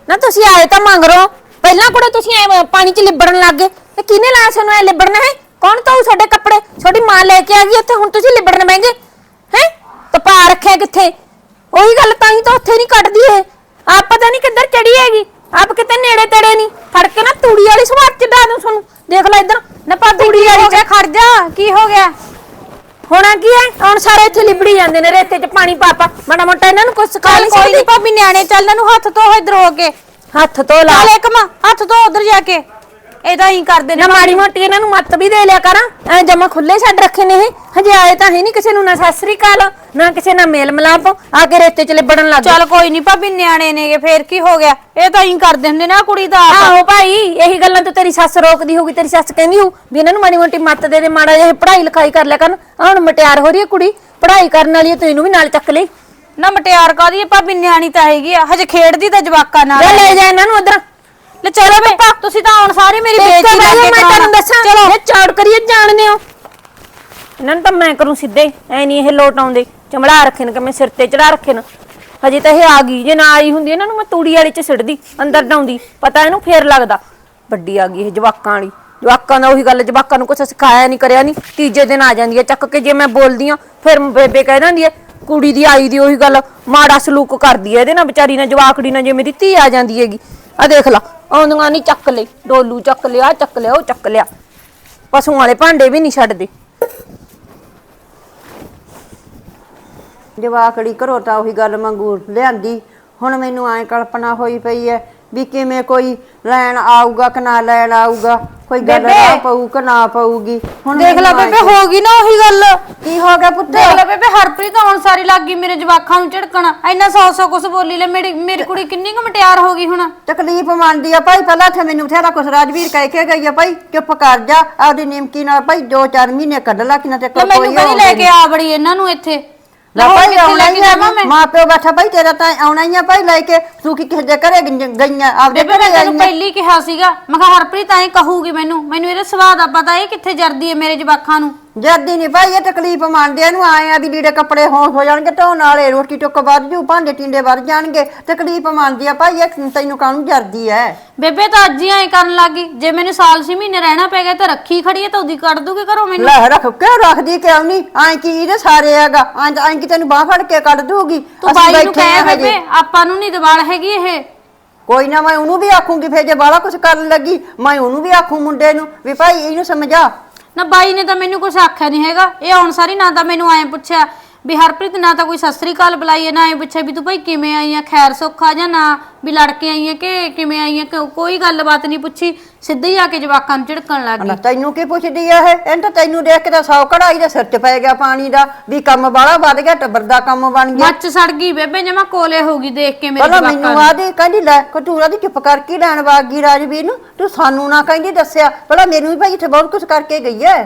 ਨਾ ਤੁਸੀਂ ਆਏ ਤਾਂ ਮੰਗ ਰੋ ਪਹਿਲਾਂ ਕੁੜੇ ਤੁਸੀਂ ਐ ਪਾਣੀ 'ਚ ਲਿਬੜਨ ਲੱਗ ਗਏ। ਤੇ ਕਿਹਨੇ ਲਾਇਆ ਸਾਨੂੰ ਐ ਲਿਬੜਨਾ ਹੈ? ਕੌਣ ਧੋਊ ਸਾਡੇ ਕੱਪੜੇ? ਤੁਹਾਡੀ ਮਾਂ ਲੈ ਕੇ ਆ ਗਈ ਉੱਥੇ ਹੁਣ ਤੁਸੀਂ ਲਿਬੜਨ ਬਹਿੰਗੇ ਹੈ? ਤਪਾ ਰੱਖਿਆ ਕਿੱਥੇ? ਉਹੀ ਗੱਲ ਤਾਂ ਹੀ ਤਾਂ ਉੱਥੇ ਨਹੀਂ ਕੱਢਦੀ ਏ ਆਪ ਪਤਾ ਨਹੀਂ ਕਿੱਧਰ ਚੜੀ ਹੈਗੀ। ਆਪ ਕਿਤੇ ਨੇੜੇ ਤੇੜੇ ਨਹੀਂ ਫੜ ਕੇ ਨਾ ਤੂੜੀ ਵਾਲੀ ਸਵਾਰ ਚ ਡਾ ਦੂੰ ਤੁਹਾਨੂੰ। ਦੇਖ ਲੈ ਇੱਧਰ। ਨਾ ਪਾ ਤੂੜੀ ਵਾਲੀ ਗਿਆ ਖੜ ਜਾ। ਕੀ ਹੋ ਗਿਆ? ਹੋਣਾ ਕੀ ਹੈ? ਹੁਣ ਸਾਰੇ ਇੱਥੇ ਲਿਬੜੀ ਜਾਂਦੇ ਨੇ ਰੇਤੇ 'ਚ ਪਾਣੀ ਪਾ ਪਾ। ਮਾੜਾ ਮੋਟਾ ਇਹਨਾਂ ਨੂੰ ਕੁਝ ਸਿਖਾ ਨਹੀਂ ਕੋਈ ਨਹੀਂ ਭਾਬੀ ਨਿਆਣੇ ਚੱਲ ਨੂੰ ਹੱਥ ਧੋ ਇੱਧਰ ਹੋ ਕੇ। ਹੱਥ ਧੋ ਲਾ। ਚੱਲ ਇੱਕ ਮਾਂ ਹੱਥ ਧੋ ਉਧਰ ਜਾ ਕੇ। ਇਹਦਾ ਹੀ ਕਰਦੇ ਨੇ ਨਾ ਮਾੜੀ ਮੋਟੀ ਇਹਨਾਂ ਨੂੰ ਮੱਤ ਵੀ ਦੇ ਲਿਆ ਕਰਾਂ। ਐ ਜਮਾ ਖੁੱਲੇ ਛੱਡ ਰੱਖੇ ਨੇ ਇਹ। ਹਜੇ ਆਏ ਤਾਂ ਹੈ ਨਹੀਂ ਕਿਸੇ ਨੂੰ ਨਾ ਸਸਰੀ ਕਾਲ ਨਾ ਕਿਸੇ ਨਾਲ ਮੇਲ ਮਲਾਪ। ਆ ਕੇ ਰੇਤੇ 'ਚ ਲਿਬੜਨ ਲੱਗ ਚੱਲ ਕੋਈ ਨਹੀਂ ਭਾਬੀ ਨਿਆਣੇ ਨੇਗੇ ਫੇਰ ਕੀ ਹੋ ਗਿਆ? ਇਹ ਤਾਂ ਹੀ ਕਰਦੇ ਹੁੰਦੇ ਨੇ ਕੁੜੀ ਦਾ ਆਪ। ਆਹੋ ਭਾਈ ਇਹੀ ਗੱਲਾਂ ਤਾਂ ਤੇਰੀ ਸੱਸ ਰੋਕਦੀ ਹੋਊਗੀ ਤੇਰੀ ਸੱਸ ਕਹਿੰਦੀ ਹੋਊ ਵੀ ਇਹਨਾਂ ਨੂੰ ਮਾੜੀ ਮੋਟੀ ਮੱਤ ਦੇ ਦੇ ਮਾੜਾ ਜਿਹਾ ਪੜ੍ਹਾਈ ਲਿਖਾਈ ਕਰ ਲਿਆ ਕਰਨ। ਆਹ ਹੁਣ ਮਟਿਆਰ ਹੋ ਰਹੀ ਹੈ ਕੁੜੀ। ਪੜ੍ਹਾਈ ਕਰਨ ਵਾਲੀ ਹੈ ਤੂੰ ਇਹਨੂੰ ਵੀ ਨਾਲ ਚੱਕ ਲਈ ਨਾ ਮਟਿਆਰ ਕਾਦੀ ਭਾਬੀ ਨਿਆਣੀ ਤਾਂ ਹੈਗੀ ਆ। ਹਜੇ ਖੇਡਦੀ ਤਾਂ ਜਵਾਕਾਂ ਨਾਲ। ਲੈ ਲੈ ਜਾ ਇਹਨਾਂ ਨੂੰ ਉਧਰ। ਲੈ ਚਲੋ ਬੇ ਤੁਸੀਂ ਤਾਂ ਹੁਣ ਸਾਰੀ ਮੇਰੀ ਬੇਇੱਜ਼ਤੀ ਭਾਈ, ਕਰਕੇ ਮੈਂ ਤੁਹਾਨੂੰ ਦੱਸਾਂ। ਚਲੋ। ਇਹ ਚੌੜ ਕਰੀਏ ਜਾਣਦੇ ਹੋ। ਇਹਨਾਂ ਨੂੰ ਤਾਂ ਮੈਂ ਕਰੂੰ ਸਿੱਧੇ। ਐ ਨਹੀਂ ਇਹ ਲੋਟ ਆਉਂਦੇ। ਚਮੜਾ ਰੱਖੇ ਨੇ ਕਿ ਮੈਂ ਸਿਰ ਤੇ ਚੜਾ ਰੱਖੇ ਨੇ ਹਜੇ ਤਾਂ ਇਹ ਆ ਗਈ। ਜੇ ਨਾ ਆਈ ਹੁੰਦੀ ਇਹਨਾਂ ਨੂੰ ਮੈਂ ਤੂੜੀ ਵਾਲੀ ਚ ਸਿੱਟਦੀ ਅੰਦਰ ਡਾਉਂਦੀ। ਪਤਾ ਇਹਨੂੰ ਫੇਰ ਲੱਗਦਾ। ਵੱਡੀ ਆ ਗਈ ਇਹ ਜਵਾਕਾਂ ਵਾਲੀ। ਜਵਾਕਾਂ ਦਾ ਉਹੀ ਗੱਲ ਜਵਾਕਾਂ ਨੂੰ ਕੁਛ ਸਿਖਾਇਆ ਨਹੀਂ ਕਰਿਆ ਨਹੀਂ ਤੀਜੇ ਦਿਨ ਆ ਜਾਂਦੀ ਹੈ। ਚੱਕ ਕੇ ਜੇ ਮੈਂ ਬੋਲਦੀ ਆ ਫਿਰ ਬੇਬੇ ਕਹਿ ਦਿੰਦੀ ਹੈ ਕੁੜੀ ਦੀ ਆਈ ਦੀ ਉਹੀ ਗੱਲ। ਮਾੜਾ ਸਲੂਕ ਕਰਦੀ ਹੈ। ਇਹਦੇ ਨਾਲ ਵਿਚਾਰੀ ਨਾਲ ਜਵਾਕੜੀ ਨਾਲ ਜੇ ਮੇਰੀ ਧੀ ਆ ਜਾਂਦੀ ਹੈਗੀ। ਆ ਦੇਖ ਲਾ, ਆਉਂਦੀਆਂ ਨਹੀਂ ਚੱਕ ਲਈ ਡੋਲੂ ਚੱਕ ਲਿਆ ਚੱਕ ਲਿਆ, ਉਹ ਚੱਕ ਲਿਆ। ਪਸ਼ੂਆਂ ਵਾਲੇ ਭਾਂਡੇ ਵੀ ਨਹੀਂ ਛੱਡਦੇ। ਜਵਾਕੜੀ ਘਰੋਂ ਤਾਂ ਉਹੀ ਗੱਲ ਮੰਗੂ ਲਿਆਂਦੀ, ਹੁਣ ਮੈਨੂੰ ਐ ਕਲਪਨਾ ਹੋਈ ਪਈ ਐ ਵੀ ਕਿਵੇਂ ਕੋਈ ਲੈਣ ਆਊਗਾ ਕਿ ਨਾ ਲੈਣ ਆਊਗਾ ਕੋਈ ਗੱਲ ਬੇਬੇ। ਨਾ ਪਊ ਕਿ ਨਾ ਪਊਗੀ। ਹੁਣ ਦੇਖ ਲੈ ਮੈਨੂੰ ਬੇਬੇ ਹੋ ਗਈ ਨਾ ਉਹੀ ਗੱਲ। ਕੀ ਹੋ ਗਿਆ ਪੁੱਤ? ਦੇਖ ਲੈ ਬੇਬੇ ਹਰਪ੍ਰੀਤ ਆਉਣ ਸਾਰੀ ਲੱਗ ਗਈ ਮੇਰੇ ਜਵਾਖਾਂ ਨੂੰ ਝੜਕਣਾ। ਇੰਨਾ ਸੌ ਸੌ ਕੁਛ ਬੋਲੀ ਲੈ ਮੇਰੀ ਮੇਰੀ ਕੁੜੀ ਕਿੰਨੀ ਕੁ ਮਟਿਆਰ ਹੋ ਗਈ ਹੁਣ। ਤਕਲੀਫ ਮੰਨਦੀ ਆ ਭਾਈ ਪਹਿਲਾਂ ਤੇ ਮੈਨੂੰ ਬਥੇਰਾ ਕੁਛ ਰਾਜਵੀਰ ਕਹਿ ਕੇ ਗਈ ਆ ਭਾਈ ਚੁੱਪ ਕਰ ਜਾ ਆਪਦੀ ਨਿਮਕੀ ਨਾਲ ਭਾਈ ਦੋ ਚਾਰ ਮਹੀਨੇ ਕੱਢ ਲਾ ਕਿ ਨਾ ਤੇ ਲੈ ਕੋਈ ਮੈਨੂੰ ਕਹਿੰਦੀ ਲੈ ਕੇ ਆ ਬੜੀ ਇਹਨਾਂ ਨੂੰ ਇੱਥੇ। ਭਾਈ ਕਿੱਥੇ ਆਉਣਾ ਲੈ ਹੀ ਕੇ ਆ ਜਾਵਾਂ ਮੈਂ? ਮਾਂ ਪਿਓ ਬੈਠਾ ਭਾਈ ਤੇਰਾ ਤਾਂ ਆਉਣਾ ਹੀ ਆ ਭਾਈ ਲੈ ਕੇ ਤੂੰ ਕੀ ਕਿਸੇ ਦੇ ਘਰੇ ਗਈ- ਗਈਆਂ ਆਪਦੇ ਬੇਬੇ ਮੈਂ ਘਰੇ ਤੈਨੂੰ ਆਈਆਂ। ਪਹਿਲੀ ਕਿਹਾ ਸੀਗਾ ਮੈਂ ਕਿਹਾ ਹਰਪ੍ਰੀਤ ਐਂ ਕਹੂਗੀ ਮੈਨੂੰ ਮੈਨੂੰ ਇਹਦੇ ਸੁਭਾਅ ਦਾ ਪਤਾ ਇਹ ਕਿੱਥੇ ਜਰਦੀ ਹੈ ਮੇਰੇ ਜਵਾਖਾਂ ਨੂੰ? ਜਰਦੀ ਨਹੀਂ ਭਾਈ ਇਹ ਤਕਲੀਫ ਮੰਨਦੇ ਇਹਨੂੰ ਆਏ ਆ ਵੀ ਲੀੜੇ ਕੱਪੜੇ ਹੋਂ ਹੋ ਜਾਣਗੇ ਧੋਣ ਵਾਲੇ ਰੋਟੀ ਟੁੱਕ ਵੱਧ ਜੂ ਭਾਂਡੇ ਟਿੰਡੇ ਵੱਧ ਜਾਣਗੇ ਤਕਲੀਫ ਮੰਨਦੀ ਆ ਭਾਈ ਇਹ ਤੈਨੂੰ ਕਾਹਨੂੰ ਜਰਦੀ ਐ? ਬੇਬੇ ਤਾਂ ਅੱਜ ਹੀ ਐਂ ਕਰਨ ਲੱਗੀ ਜੇ ਮੈਨੂੰ ਸਾਲ ਛੇ ਮਹੀਨੇ ਰਹਿਣਾ ਪੈ ਗਿਆ ਤਾਂ ਰੱਖੀ ਖੜੀ ਹੈ ਤਾਂ ਉਹਦੀ ਕੱਢ ਦੂਗੀ ਘਰੋਂ ਮੈਨੂੰ। ਲੈ ਰੱਖ ਕਿਉਂ ਰੱਖਦੀ ਕਿਉਂ ਨਹੀਂ ਐਂ ਕੀ ਇਹਦੇ ਸਾਰੇ ਹੈਗਾ? ਐਂ ਐਂ ਕੀ ਤੈਨੂੰ ਬਾਹ ਫੜ ਕੇ ਕੱਢ ਦੂਗੀ? ਤੂੰ ਬਾਈ ਨੂੰ ਕਹਿ। ਬੇਬੇ ਆਪਾਂ ਨੂੰ ਨਹੀਂ ਦਿਵਾਲ ਹੈਗੀ ਇਹ। ਕੋਈ ਨਾ ਮੈਂ ਉਹਨੂੰ ਵੀ ਆਖੂੰਗੀ ਫੇਰ ਜੇ ਬਾਲਾ ਕੁਝ ਕਰਨ ਲੱਗੀ ਮੈਂ ਉਹਨੂੰ ਵੀ ਆਖੂ ਮੁੰਡੇ ਨੂੰ ਵੀ ਭਾਈ ਇਹਨੂੰ ਸਮਝਾ। ਨਾ ਬਾਈ ਨੇ ਤਾਂ ਮੈਨੂੰ ਕੁਝ ਆਖਿਆ ਨਹੀਂ ਹੈਗਾ। ਇਹ ਆਉਣ ਸਾਰੀ ਨਾ ਤਾਂ ਮੈਨੂੰ ਐਂ ਪੁੱਛਿਆ। ਵੀ ਹਰਪ੍ਰੀਤ ਨਾ ਤਾਂ ਕੋਈ ਸਸਰੀ ਕਾਲ ਬੁਲਾਈ ਹੈ ਨਾ ਐਂ ਪੁੱਛਿਆ ਵੀ ਤੂੰ ਭਾਈ ਕਿਵੇਂ ਆਈ ਆ? ਖੈਰ ਸੁੱਖਾ ਜਾਂ ਨਾ? ਵੀ ਲੜ ਕੇ ਆਈ ਆ ਕਿ ਕਿਵੇਂ ਆਈ ਆ? ਕਿ ਕੋਈ ਗੱਲਬਾਤ ਨਹੀਂ ਪੁੱਛੀ ਸਿੱਧੀ ਆ ਕੇ ਜਵਾਕਾਂ ਨੂੰ ਝਿੜਕਣ ਲੱਗ ਗਈ। ਨਾ ਤੈਨੂੰ ਕੀ ਪੁੱਛਦੀ ਆ ਇਹ? ਇਹਨੂੰ ਤਾਂ ਤੈਨੂੰ ਦੇਖ ਕੇ ਤਾਂ ਸੌ ਕਢਾਈ ਦੇ ਸਿਰ 'ਚ ਪੈ ਗਿਆ ਪਾਣੀ ਦਾ ਵੀ ਕੰਮ ਬਾਲਾ ਵੱਧ ਗਿਆ ਟੱਬਰ ਦਾ ਕੰਮ ਬਣ ਗਿਆ। ਮੱਚ ਸੜ ਗਈ ਬੇਬੇ ਜਮਾ ਕੋਲੇ ਹੋ ਗਈ ਦੇਖ ਕੇ ਮੇਰੇ ਪਹਿਲਾਂ ਜਵਾਕਾਂ ਮੈਨੂੰ ਨੂੰ। ਆਦੀ ਕਹਿੰਦੀ ਲੈ ਕਟੂਰਾ ਦੀ ਚੁੱਪ ਕਰਕੇ ਲੈਣ ਵਾਗੀ ਰਾਜਵੀਰ ਨੂੰ। ਤੂੰ ਸਾਨੂੰ ਨਾ ਕਹਿੰਦੀ ਦੱਸਿਆ। ਪਹਿਲਾਂ ਮੈਨੂੰ ਵੀ ਭਾਈ ਇੱਥੇ ਬਹੁਤ ਕੁਝ ਕਰਕੇ ਗਈ ਐ।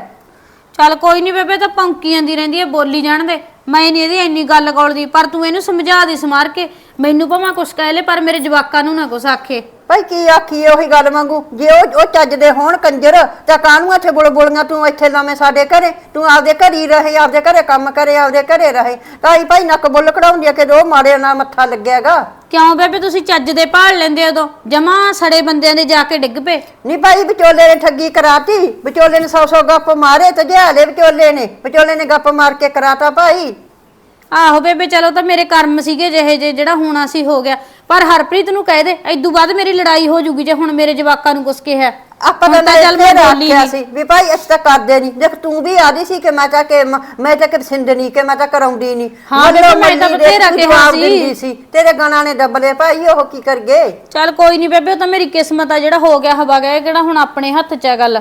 ਚੱਲ ਕੋਈ ਨਹੀਂ ਬੇਬੇ ਤਾਂ ਭੌਂਕੀ ਜਾਂਦੀ ਰਹਿੰਦੀ ਹੈ ਬੋਲੀ ਜਾਣ ਦੇ। ਮੈਂ ਨਹੀਂ ਇਹਦੀ ਇੰਨੀ ਗੱਲ ਗੋਲਦੀ ਪਰ ਤੂੰ ਇਹਨੂੰ ਸਮਝਾ ਦੇ ਸਮਾਰ ਕੇ। ਮੈਨੂੰ ਭਾਵੇਂ ਕੁਛ ਕਹਿ ਲੈ, ਪਰ ਮੇਰੇ ਜਵਾਕਾਂ ਨੂੰ ਨਾ ਕੁਛ ਆਖੇ। ਭਾਈ ਕੀ ਆਖੀਏ ਉਹੀ ਗੱਲ ਮੰਗੂ ਜੇ ਉਹ ਉਹ ਚੱਜਦੇ ਹੋਣ ਕੰਜਰ ਤਾਂ ਕਾਹਨੂੰ ਇੱਥੇ ਬੁਲ ਬੁਲੀਆਂ ਤੂੰ ਇੱਥੇ ਲਾਵੇਂ ਸਾਡੇ ਘਰੇ? ਤੂੰ ਆਪਦੇ ਘਰ ਹੀ ਰਹੇ ਆਪਦੇ ਘਰੇ ਕੰਮ ਕਰੇ ਆਪਦੇ ਘਰੇ ਰਹੇ। ਤਾਈ ਭਾਈ ਨੱਕ ਬੁੱਲ ਕਢਾਉਂਦੀ ਆ ਕਿ ਦੋ ਮਾੜੇ ਨਾਲ ਮੱਥਾ ਲੱਗਿਆਗਾ ਕਿਉਂ ਬੇਬੇ ਤੁਸੀਂ ਚੱਜ ਦੇ ਭਾਲ ਲੈਂਦੇ ਉਦੋਂ? ਜਮਾ ਸੜੇ ਬੰਦਿਆਂ ਦੇ ਜਾ ਕੇ ਡਿੱਗ ਪਏ। ਨਹੀਂ ਭਾਈ ਵਿਚੋਲੇ ਨੇ ਠੱਗੀ ਕਰਾਤੀ। ਵਿਚੋਲੇ ਨੇ ਸੌ ਸੌ ਗੱਪ ਮਾਰੇ ਤੇ ਜਿਹਾਲੇ ਵਿਚੋਲੇ ਨੇ ਵਿਚੋਲੇ ਨੇ ਗੱਪ ਮਾਰ ਕੇ ਕਰਾਤਾ ਭਾਈ। ਆਹੋ ਬੇਬੇ ਚਲੋ ਤਾਂ ਮੇਰੇ ਕਰਮ ਸੀਗੇ ਜਿਹੇ ਜੇ ਜਿਹੜਾ ਹੋਣਾ ਸੀ ਹੋ ਗਿਆ। ਪਰ ਹਰਪ੍ਰੀਤ ਨੂੰ ਕਹਿ ਦੇ ਐਦੂ ਬਾਅਦ ਮੇਰੀ ਲੜਾਈ ਹੋ ਜੂਗੀ ਜੇ ਹੁਣ ਮੇਰੇ ਜਵਾਕਾਂ ਨੂੰ ਕੁਛ ਕਿਹਾ। ਆਪਾਂ ਹੁਣ ਤਾਂ ਚੱਲ ਮੈਂ ਬੋਲੀ ਨਹੀਂ। ਸੀ ਵੀ ਭਾਈ ਅਸੀਂ ਤਾਂ ਕਰਦੇ ਨਹੀਂ। ਦੇਖ ਤੂੰ ਵੀ ਆਦੀ ਸੀ ਕਿ ਮੈਂ ਤਾਂ ਕਿ ਮ- ਮੈਂ ਤਾਂ ਕਿ ਸਿੰਦਨੀ ਕਿ ਮੈਂ ਤਾਂ ਕਰਾਉਂਦੀ ਨਹੀਂ। ਹਾਂ ਮਗਰੋਂ ਮੈਂ ਤਾਂ ਮੰਨੀ ਬਥੇਰਾ ਤੂੰ ਕਿਹਾ ਜਵਾਬ ਸੀ। ਦਿੰਦੀ ਸੀ। ਤੇਰੇ ਗਾਣਾ ਨੇ ਡੱਬਲੇ ਭਾਈ ਉਹ ਕੀ ਕਰ ਗਏ? ਚੱਲ ਕੋਈ ਨਹੀਂ ਬੇਬੇ ਉਹ ਤਾਂ ਮੇਰੀ ਕਿਸਮਤ ਆ ਜਿਹੜਾ ਹੋ ਗਿਆ ਹਵਾ ਗਿਆ ਇਹ ਕਿਹੜਾ ਹੁਣ ਆਪਣੇ ਹੱਥ 'ਚ ਆ ਗੱਲ?